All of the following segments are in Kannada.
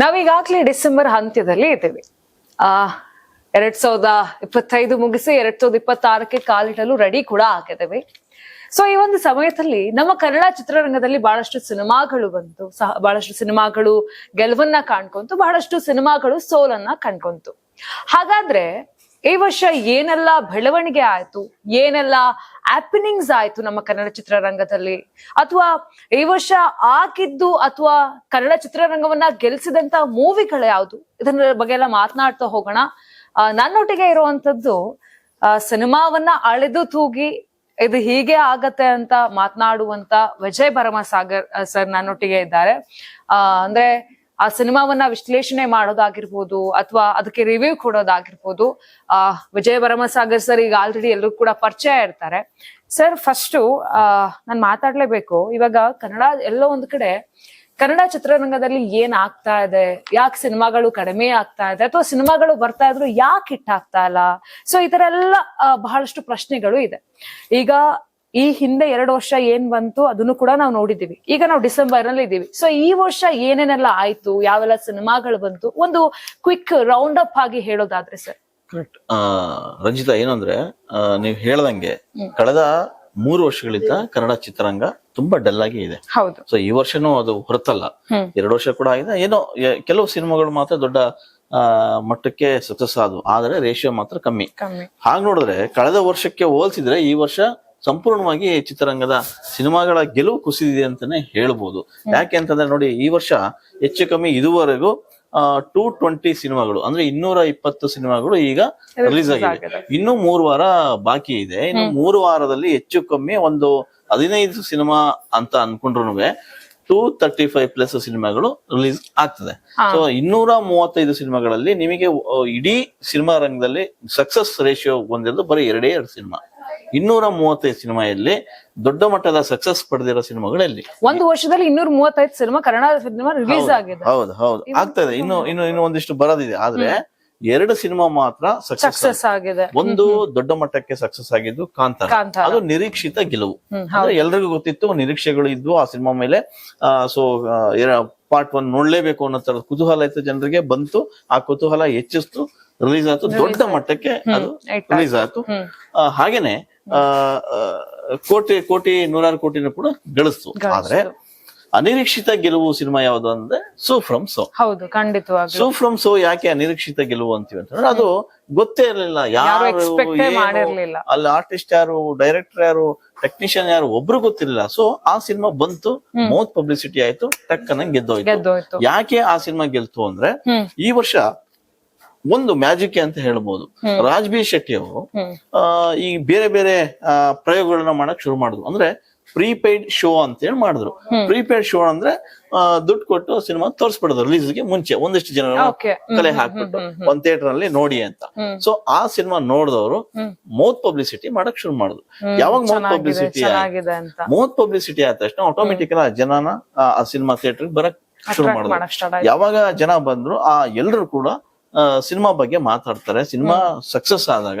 ನಾವೀಗಾಗ್ಲೇ ಡಿಸೆಂಬರ್ ಅಂತ್ಯದಲ್ಲಿ ಇದ್ದೇವೆ. ಆ, ಎರಡ್ ಸಾವಿರದ ಇಪ್ಪತ್ತೈದು ಮುಗಿಸಿ ಎರಡ್ ಸಾವಿರದ ಇಪ್ಪತ್ತಾರಕ್ಕೆ ಕಾಲಿಡಲು ರೆಡಿ ಕೂಡ ಆಗಿದ್ದೇವೆ. ಸೊ ಈ ಒಂದು ಸಮಯದಲ್ಲಿ ನಮ್ಮ ಕನ್ನಡ ಚಿತ್ರರಂಗದಲ್ಲಿ ಬಹಳಷ್ಟು ಸಿನಿಮಾಗಳು ಬಂತು. ಸಹ, ಬಹಳಷ್ಟು ಸಿನಿಮಾಗಳು ಗೆಲುವನ್ನ ಕಾಣ್ಕೊಂತು, ಬಹಳಷ್ಟು ಸಿನಿಮಾಗಳು ಸೋಲನ್ನ ಕಂಡ್ಕೊಂತು. ಹಾಗಾದ್ರೆ ಈ ವರ್ಷ ಏನೆಲ್ಲ ಬೆಳವಣಿಗೆ ಆಯ್ತು? ಏನೆಲ್ಲ ಆಪನಿಂಗ್ಸ್ ಆಯ್ತು ನಮ್ಮ ಕನ್ನಡ ಚಿತ್ರರಂಗದಲ್ಲಿ? ಅಥವಾ ಈ ವರ್ಷ ಆಗಿದ್ದು ಅಥವಾ ಕನ್ನಡ ಚಿತ್ರರಂಗವನ್ನ ಗೆಲ್ಸಿದಂತ ಮೂವಿಗಳು ಯಾವುದು? ಇದನ್ನ ಬಗ್ಗೆ ಎಲ್ಲ ಮಾತನಾಡ್ತಾ ಹೋಗೋಣ. ನನ್ನೊಟ್ಟಿಗೆ ಇರುವಂತದ್ದು ಸಿನಿಮಾವನ್ನ ಅಳೆದು ತೂಗಿ ಇದು ಹೀಗೆ ಆಗತ್ತೆ ಅಂತ ಮಾತನಾಡುವಂತ ವಿಜಯ್ ಭರಮಸಾಗರ್ ಸರ್ ನನ್ನೊಟ್ಟಿಗೆ ಇದ್ದಾರೆ. ಅಂದ್ರೆ ಆ ಸಿನಿಮಾವನ್ನ ವಿಶ್ಲೇಷಣೆ ಮಾಡೋದಾಗಿರ್ಬೋದು ಅಥವಾ ಅದಕ್ಕೆ ರಿವ್ಯೂ ಕೊಡೋದಾಗಿರ್ಬೋದು, ಆ, ವಿಜಯ ಭರಮಸಾಗರ್ ಸರ್ ಈಗ ಆಲ್ರೆಡಿ ಎಲ್ಲರೂ ಕೂಡ ಪರಿಚಯ ಇರ್ತಾರೆ. ಸರ್ ಫಸ್ಟು ನಾನು ಮಾತಾಡ್ಲೇಬೇಕು. ಇವಾಗ ಕನ್ನಡ ಎಲ್ಲೋ ಒಂದ್ ಕಡೆ ಕನ್ನಡ ಚಿತ್ರರಂಗದಲ್ಲಿ ಏನ್ ಆಗ್ತಾ ಇದೆ? ಯಾಕೆ ಸಿನಿಮಾಗಳು ಕಡಿಮೆ ಆಗ್ತಾ ಇದೆ? ಅಥವಾ ಸಿನಿಮಾಗಳು ಬರ್ತಾ ಇದ್ರು ಯಾಕೆ ಹಿಟ್ ಆಗ್ತಾ ಇಲ್ಲ? ಸೊ ಈ ತರ ಎಲ್ಲ ಬಹಳಷ್ಟು ಪ್ರಶ್ನೆಗಳು ಇದೆ. ಈಗ ಈ ಹಿಂದೆ ಎರಡು ವರ್ಷ ಏನ್ ಬಂತು ಅದನ್ನು ಕೂಡ ನಾವು ನೋಡಿದೀವಿ ಈಗ ನಾವು ಡಿಸೆಂಬರ್ನಲ್ಲಿ ಇದೀವಿ ಸೊ ಈ ವರ್ಷ ಏನೇನೆಲ್ಲ ಆಯ್ತು ಯಾವೆಲ್ಲ ಸಿನಿಮಾಗಳು ಬಂತು ಒಂದು ಕ್ವಿಕ್ ರೌಂಡ್ ಅಪ್ ಆಗಿ ಹೇಳೋದಾದ್ರೆ ಸರ್. ಕರೆಕ್ಟ್ ರಂಜಿತಾ ಏನಂದ್ರೆ ನೀವು ಹೇಳ್ದಂಗೆ ಕಳೆದ ಮೂರು ವರ್ಷಗಳಿಂದ ಕನ್ನಡ ಚಿತ್ರರಂಗ ತುಂಬಾ ಡಲ್ ಆಗಿ ಇದೆ. ಹೌದು. ಸೊ ಈ ವರ್ಷನೂ ಅದು ಹೊರತಲ್ಲ. ಎರಡು ವರ್ಷ ಕೂಡ ಆಗಿದೆ. ಏನೋ ಕೆಲವು ಸಿನಿಮಾಗಳು ಮಾತ್ರ ದೊಡ್ಡ ಮಟ್ಟಕ್ಕೆ ಸಕ್ಸಸ್ ಆದವು. ಆದ್ರೆ ರೇಷಿಯೋ ಮಾತ್ರ ಕಮ್ಮಿ. ಹಾಗೆ ನೋಡಿದ್ರೆ ಕಳೆದ ವರ್ಷಕ್ಕೆ ಹೋಲಿಸಿದ್ರೆ ಈ ವರ್ಷ ಸಂಪೂರ್ಣವಾಗಿ ಚಿತ್ರರಂಗದ ಸಿನಿಮಾಗಳ ಗೆಲುವು ಕುಸಿದಿದೆ ಅಂತಾನೆ ಹೇಳ್ಬೋದು. ಯಾಕೆ ಅಂತಂದ್ರೆ ನೋಡಿ ಈ ವರ್ಷ ಹೆಚ್ಚು ಕಮ್ಮಿ ಇದುವರೆಗೂ ಟೂ ಟ್ವೆಂಟಿ ಸಿನಿಮಾಗಳು ಅಂದ್ರೆ ಇನ್ನೂರ ಇಪ್ಪತ್ತು ಸಿನಿಮಾಗಳು ಈಗ ರಿಲೀಸ್ ಆಗಿದೆ. ಇನ್ನು ಮೂರು ವಾರ ಬಾಕಿ ಇದೆ. ಇನ್ನು ಮೂರು ವಾರದಲ್ಲಿ ಹೆಚ್ಚು ಕಮ್ಮಿ ಒಂದು ಹದಿನೈದು ಸಿನಿಮಾ ಅಂತ ಅನ್ಕೊಂಡ್ರು ಟೂ ತರ್ಟಿ ಫೈವ್ ಪ್ಲಸ್ ಸಿನಿಮಾಗಳು ರಿಲೀಸ್ ಆಗ್ತದೆ. ಸೊ ಇನ್ನೂರ ಮೂವತ್ತೈದು ಸಿನಿಮಾಗಳಲ್ಲಿ ನಿಮಗೆ ಇಡೀ ಸಿನಿಮಾ ರಂಗದಲ್ಲಿ ಸಕ್ಸಸ್ ರೇಷಿಯೋ ಬಂದಿರೋದು ಬರೀ ಎರಡೇ ಎರಡು ಸಿನಿಮಾ. ಇನ್ನೂರ ಮೂವತ್ತೈದು ಸಿನಿಮಾಯಲ್ಲಿ ದೊಡ್ಡ ಮಟ್ಟದ ಸಕ್ಸಸ್ ಪಡೆದಿರೋ ಸಿನಿಮಾಗಳಲ್ಲಿ. ಒಂದು ವರ್ಷದಲ್ಲಿ ಇನ್ನೂರ ಮೂವತ್ತೈದು ಸಿನಿಮಾ ಕನ್ನಡ ಸಿನಿಮಾ ರಿಲೀಸ್ ಆಗಿದೆ. ಹೌದು ಹೌದು. ಆಗ್ತದೆ. ಇನ್ನು ಇನ್ನು ಇನ್ನು ಒಂದಿಷ್ಟು ಬರೋದಿದೆ. ಆದ್ರೆ ಎರಡು ಸಿನಿಮಾ ಮಾತ್ರ ಸಕ್ಸಸ್ ಆಗಿದೆ. ಒಂದು ದೊಡ್ಡ ಮಟ್ಟಕ್ಕೆ ಸಕ್ಸಸ್ ಆಗಿದ್ದು ಕಾಂತಾರ. ಕಾಂತಾರ. ಅದು ನಿರೀಕ್ಷಿತ ಗೆಲುವು. ಅಂದ್ರೆ ಎಲ್ರಿಗೂ ಗೊತ್ತಿತ್ತು ನಿರೀಕ್ಷೆಗಳು ಇದ್ವು ಆ ಸಿನಿಮಾ ಮೇಲೆ ಸೊ ಪಾರ್ಟ್ ಒನ್ ನೋಡ್ಲೇಬೇಕು ಅನ್ನೋ ತರದ ಕುತೂಹಲ ಇತ್ತು ಜನರಿಗೆ. ಬಂತು ಆ ಕುತೂಹಲ ಹೆಚ್ಚಿಸ್ತು. ರಿಲೀಸ್ ಆಯ್ತು. ದೊಡ್ಡ ಮಟ್ಟಕ್ಕೆ ಅದು. ರಿಲೀಸ್ ಆಯ್ತು. ಹಾಗೇನೆ ಕೋಟಿ ಕೋಟಿ ನೂರಾರು ಕೋಟಿನ ಕೂಡ ಗಳಿಸ್ತು. ಆದ್ರೆ ಅನಿರೀಕ್ಷಿತ ಗೆಲುವು ಸಿನಿಮಾ ಯಾವುದು ಅಂದ್ರೆ ಸೋ ಫ್ರಮ್ ಸೋ. ಹೌದು ಖಂಡಿತ ಸೋ ಫ್ರಮ್ ಸೋ ಯಾಕೆ ಅನಿರೀಕ್ಷಿತ ಗೆಲುವು ಅಂತೀವಿ ಅಂತಂದ್ರೆ ಅದು ಗೊತ್ತೇ ಇರಲಿಲ್ಲ. ಯಾರು ಅಲ್ಲಿ ಆರ್ಟಿಸ್ಟ್ ಯಾರು ಡೈರೆಕ್ಟರ್ ಯಾರು ಟೆಕ್ನಿಷಿಯನ್ ಯಾರು ಒಬ್ರು ಗೊತ್ತಿರಲಿಲ್ಲ. ಸೊ ಆ ಸಿನಿಮಾ ಬಂತು ಮೌತ್ ಪಬ್ಲಿಸಿಟಿ ಆಯ್ತು ಟಕ್ಕನ ಗೆದ್ದೋಯ್ತು. ಯಾಕೆ ಆ ಸಿನಿಮಾ ಗೆಲ್ತು ಅಂದ್ರೆ ಈ ವರ್ಷ ಒಂದು ಮ್ಯಾಜಿಕ್ ಅಂತ ಹೇಳ್ಬೋದು. ರಾಜ್ಬಿ ಶೆಟ್ಟಿ ಅವರು ಈ ಬೇರೆ ಬೇರೆ ಪ್ರಯೋಗಗಳನ್ನ ಮಾಡಕ್ ಶುರು ಮಾಡಿದ್ರು. ಅಂದ್ರೆ ಪ್ರೀಪೇಯ್ಡ್ ಶೋ ಅಂತ ಹೇಳಿ ಮಾಡಿದ್ರು ಪ್ರೀಪೇಯ್ಡ್ ಶೋ ಅಂದ್ರೆ ದುಡ್ಡು ಕೊಟ್ಟು ಸಿನಿಮಾ ತೋರಿಸ್ಬಿಡೋದು ರಿಲೀಸ್ಗೆ ಮುಂಚೆ ಒಂದಿಷ್ಟು ಜನ ಕಲೆ ಹಾಕ್ಬಿಟ್ಟು ಒಂದ್ ಥಿಯೇಟರ್ ಅಲ್ಲಿ ನೋಡಿ ಅಂತ. ಸೊ ಆ ಸಿನಿಮಾ ನೋಡಿದವರು. ಮೌತ್ ಪಬ್ಲಿಸಿಟಿ ಮಾಡಕ್ ಶುರು ಮಾಡಿದ್ರು. ಯಾವಾಗ ಮೌತ್ ಪಬ್ಲಿಸಿಟಿ ಮೌತ್ ಪಬ್ಲಿಸಿಟಿ ಆದ ತಕ್ಷಣ ಆಟೋಮೆಟಿಕ್ ಆ ಜನನ ಆ ಸಿನಿಮಾ ಥಿಯೇಟರ್ ಬರಕ್ ಶುರು ಮಾಡಿದ್ರು. ಯಾವಾಗ ಜನ ಬಂದ್ರು ಆ ಎಲ್ಲರೂ ಕೂಡ ಸಿನಿಮಾ ಬಗ್ಗೆ ಮಾತಾಡ್ತಾರೆ. ಸಿನಿಮಾ ಸಕ್ಸಸ್ ಆದಾಗ.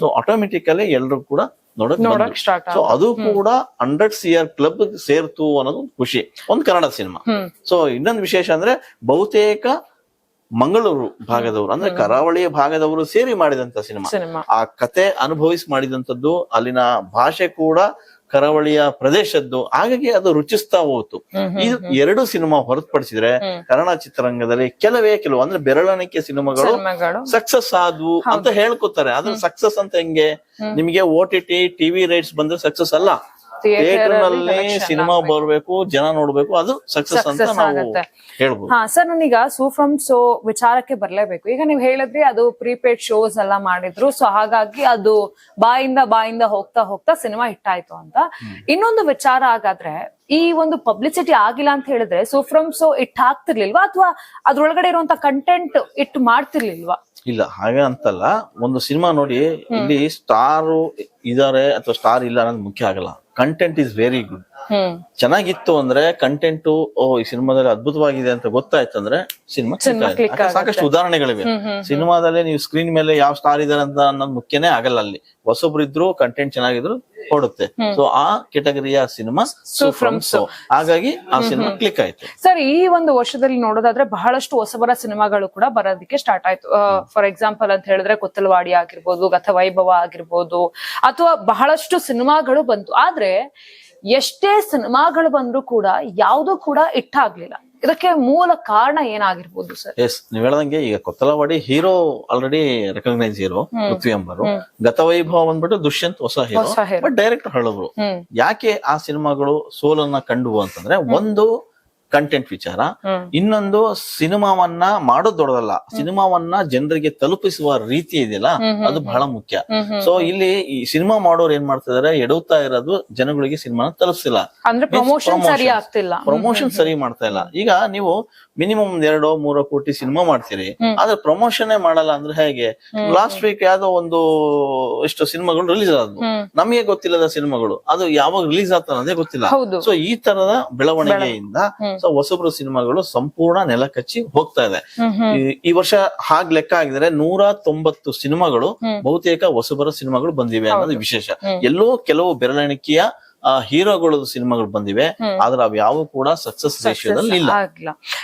ಸೊ ಆಟೋಮೆಟಿಕಲಿ ಎಲ್ಲರೂ ಕೂಡ ನೋಡಕ್ ಸ್ಟಾರ್ಟ್ ಸೊ ಅದು ಕೂಡ ಹಂಡ್ರೆಡ್ ಸಿ ಆರ್ ಕ್ಲಬ್ ಸೇರ್ತು ಅನ್ನೋದು ಒಂದ್ ಖುಷಿ. ಒಂದ್ ಕನ್ನಡ ಸಿನಿಮಾ. ಸೊ ಇನ್ನೊಂದು ವಿಶೇಷ ಅಂದ್ರೆ ಬಹುತೇಕ ಮಂಗಳೂರು ಭಾಗದವರು ಅಂದ್ರೆ ಕರಾವಳಿಯ ಭಾಗದವರು ಸೇರಿ ಮಾಡಿದಂತ ಸಿನಿಮಾ. ಸಿನಿಮಾ. ಆ ಕತೆ ಅನುಭವಿಸಿ ಮಾಡಿದಂತದ್ದು ಅಲ್ಲಿನ ಭಾಷೆ ಕೂಡ ಕರಾವಳಿಯ ಪ್ರದೇಶದ್ದು ಹಾಗಾಗಿ ಅದು ರುಚಿಸ್ತಾ ಹೋಯ್ತು ಇದು ಎರಡು ಸಿನಿಮಾ ಹೊರತುಪಡಿಸಿದ್ರೆ. ಕನ್ನಡ ಚಿತ್ರರಂಗದಲ್ಲಿ ಕೆಲವೇ ಕೆಲವು ಅಂದ್ರೆ ಬೆರಳಣಿಕೆ ಸಿನಿಮಾಗಳು ಸಕ್ಸಸ್ ಆದ್ವು ಅಂತ ಹೇಳ್ಕೊತಾರೆ. ಆದ್ರೆ ಸಕ್ಸಸ್ ಅಂತ ಹೆಂಗೆ? ನಿಮಗೆ O T T TV rights ಬಂದ್ರೆ ಸಕ್ಸಸ್ ಅಲ್ಲ. ಥಿಯೇಟರ್ನಲ್ಲಿ ಸಿನಿಮಾ ಬರಬೇಕು ಜನ ನೋಡ್ಬೇಕು ಅದು ಸಕ್ಸಸ್ ಅಂತ ನಾವು ಹೇಳ್ಬೋದು. ಹಾ ಸರ್ ನಾನೀಗ ಸೋ ಫ್ರಮ್ ಸೋ ವಿಚಾರಕ್ಕೆ ಬರ್ಲೇಬೇಕು. ಈಗ ನೀವು ಹೇಳಿದ್ರಿ ಅದು ಪ್ರೀಪೇಡ್ ಶೋಸ್ ಎಲ್ಲ ಮಾಡಿದ್ರು. ಸೊ ಹಾಗಾಗಿ ಅದು ಬಾಯಿಂದ ಬಾಯಿಂದ ಹೋಗ್ತಾ ಹೋಗ್ತಾ ಸಿನಿಮಾ ಹಿಟ್ ಆಯ್ತು ಅಂತ. ಇನ್ನೊಂದು ವಿಚಾರ ಹಾಗಾದ್ರೆ ಈ ಒಂದು ಪಬ್ಲಿಸಿಟಿ ಆಗಿಲ್ಲ ಅಂತ ಹೇಳಿದ್ರೆ ಸೋ ಫ್ರಮ್ ಸೋ ಇಟ್ ಹಾಕ್ತಿರ್ಲಿಲ್ವಾ ಅಥವಾ ಅದ್ರೊಳಗಡೆ ಇರುವಂತ ಕಂಟೆಂಟ್ ಇಟ್ ಮಾಡ್ತಿರ್ಲಿಲ್ವಾ? ಇಲ್ಲ ಹಾಗೆ ಅಂತಲ್ಲ ಒಂದು ಸಿನಿಮಾ ನೋಡಿ ಇಲ್ಲಿ ಸ್ಟಾರ್ ಇದಾರೆ ಅಥವಾ ಸ್ಟಾರ್ ಇಲ್ಲ ಅನ್ನೋದು ಮುಖ್ಯ ಆಗಲ್ಲ. Content is very good hmm ಚೆನ್ನಾಗಿತ್ತು ಅಂದ್ರೆ ಕಂಟೆಂಟ್ ಓ ಈ ಸಿನಿಮಾದಲ್ಲಿ ಅದ್ಭುತವಾಗಿದೆ ಅಂತ ಗೊತ್ತಾಯ್ತು ಅಂದ್ರೆ ಸಿನಿಮಾ ಸಾಕಷ್ಟು ಉದಾಹರಣೆಗಳಿವೆ. ಸಿನಿಮಾದಲ್ಲಿ ನೀವು ಸ್ಕ್ರೀನ್ ಮೇಲೆ ಯಾವ ಸ್ಟಾರ್ ಇದಾರೆ ಅಂತ ಅನ್ನೋದು ಮುಖ್ಯನೇ ಆಗಲ್ಲ ಅಲ್ಲಿ. ಹೊಸೊಬ್ರು ಇದ್ರು ಕಂಟೆಂಟ್ ಚೆನ್ನಾಗಿದ್ರು ಕೊಡುತ್ತೆ ಸೊ ಆ ಕೆಟಗರಿಯ ಸಿನಿಮಾ ಸೋ ಫ್ರಮ್ ಸೋ ಹಾಗಾಗಿ ಆ ಸಿನಿಮಾ ಕ್ಲಿಕ್ ಆಯ್ತು ಸರ್ ಈ ಒಂದು ವರ್ಷದಲ್ಲಿ ನೋಡೋದಾದ್ರೆ ಬಹಳಷ್ಟು ಹೊಸಬರ ಸಿನಿಮಾಗಳು ಕೂಡ ಬರೋದಕ್ಕೆ ಸ್ಟಾರ್ಟ್ ಆಯ್ತು. ಫಾರ್ ಎಕ್ಸಾಂಪಲ್ ಅಂತ ಹೇಳಿದ್ರೆ ಕೊತ್ತಲವಾಡಿ ಆಗಿರ್ಬೋದು ಗತವೈಭವ ಆಗಿರ್ಬೋದು ಅಥವಾ ಬಹಳಷ್ಟು ಸಿನಿಮಾಗಳು ಬಂತು. ಆದ್ರೆ ಎಷ್ಟೇ ಸಿನಿಮಾಗಳು ಬಂದ್ರು ಕೂಡ ಯಾವುದು ಕೂಡ ಇಟ್ಟಾಗ್ಲಿಲ್ಲ ಇದಕ್ಕೆ ಮೂಲ ಕಾರಣ ಏನಾಗಿರ್ಬೋದು ಸರ್? ಎಸ್ ನೀವ್ ಹೇಳ್ದಂಗೆ ಈಗ Kothalavadi hero already recognise hero Prithvi Ambar Gathavaibhava ಬಂದ್ಬಿಟ್ಟು ದುಷ್ಯಂತ್ ಹೊಸ ಹೀರೋ ಬಟ್ ಡೈರೆಕ್ಟರ್ ಹೇಳಿದ್ರು ಯಾಕೆ ಆ ಸಿನಿಮಾಗಳು ಸೋಲನ್ನ ಕಂಡುವು ಅಂತಂದ್ರೆ ಒಂದು ಕಂಟೆಂಟ್ ವಿಚಾರ. ಇನ್ನೊಂದು ಸಿನಿಮಾವನ್ನ ಮಾಡೋದ್ ದೊಡ್ಡದಲ್ಲ. ಸಿನಿಮಾವನ್ನ ಜನರಿಗೆ ತಲುಪಿಸುವ ರೀತಿ ಇದೆಯಲ್ಲ ಅದು ಬಹಳ ಮುಖ್ಯ. ಸೊ ಇಲ್ಲಿ ಈ ಸಿನಿಮಾ ಮಾಡೋರು ಏನ್ ಮಾಡ್ತಿದಾರೆ ಎಡವುತ್ತಾ ಇರೋದು ಜನಗಳಿಗೆ ಸಿನಿಮಾನ ತಲುಪಿಸಿಲ್ಲ. ಪ್ರಮೋಷನ್ ಸರಿ ಮಾಡ್ತಾ ಇಲ್ಲ. ಈಗ ನೀವು ಮಿನಿಮಮ್ ಎರಡೋ ಮೂರೋ ಕೋಟಿ ಸಿನಿಮಾ ಮಾಡ್ತೀರಿ. ಆದ್ರೆ ಪ್ರಮೋಷನ್ ಮಾಡಲ್ಲ ಅಂದ್ರೆ ಹೇಗೆ? ಲಾಸ್ಟ್ ವೀಕ್ ಯಾವ್ದೋ ಒಂದು ಎಷ್ಟು ಸಿನಿಮಾಗಳು ರಿಲೀಸ್ ಆದ್ವು. ನಮಗೆ ಗೊತ್ತಿಲ್ಲದ ಸಿನಿಮಾಗಳು. ಅದು ಯಾವಾಗ ರಿಲೀಸ್ ಆಗ್ತಾನೆ ಅದೇ ಗೊತ್ತಿಲ್ಲ. ಸೊ ಈ ತರದ ಬೆಳವಣಿಗೆಯಿಂದ ಸೊ ಹೊಸಬ್ರು ಸಿನಿಮಾಗಳು ಸಂಪೂರ್ಣ ನೆಲ ಕಚ್ಚಿ ಹೋಗ್ತಾ ಇದೆ. ಈ- ಈ ವರ್ಷ ಹಾಗ್ ಲೆಕ್ಕ ಆಗಿದ್ರೆ ನೂರ ತೊಂಬತ್ತು ಸಿನಿಮಾಗಳು ಬಹುತೇಕ ಹೊಸಬರ ಸಿನಿಮಾಗಳು ಬಂದಿವೆ ಅನ್ನೋದು ವಿಶೇಷ. ಎಲ್ಲೋ ಕೆಲವು ಬೆರಳೆಣಿಕೆಯ ಆ, ಹೀರೋಗಳದ್ದು ಸಿನಿಮಾಗಳು ಬಂದಿವೆ ಆದ್ರೆ ಅವ್ ಯಾವ ಕೂಡ ಸಕ್ಸಸ್ ರೇಷಿಯೋದಲ್ಲಿ ಇಲ್ಲ.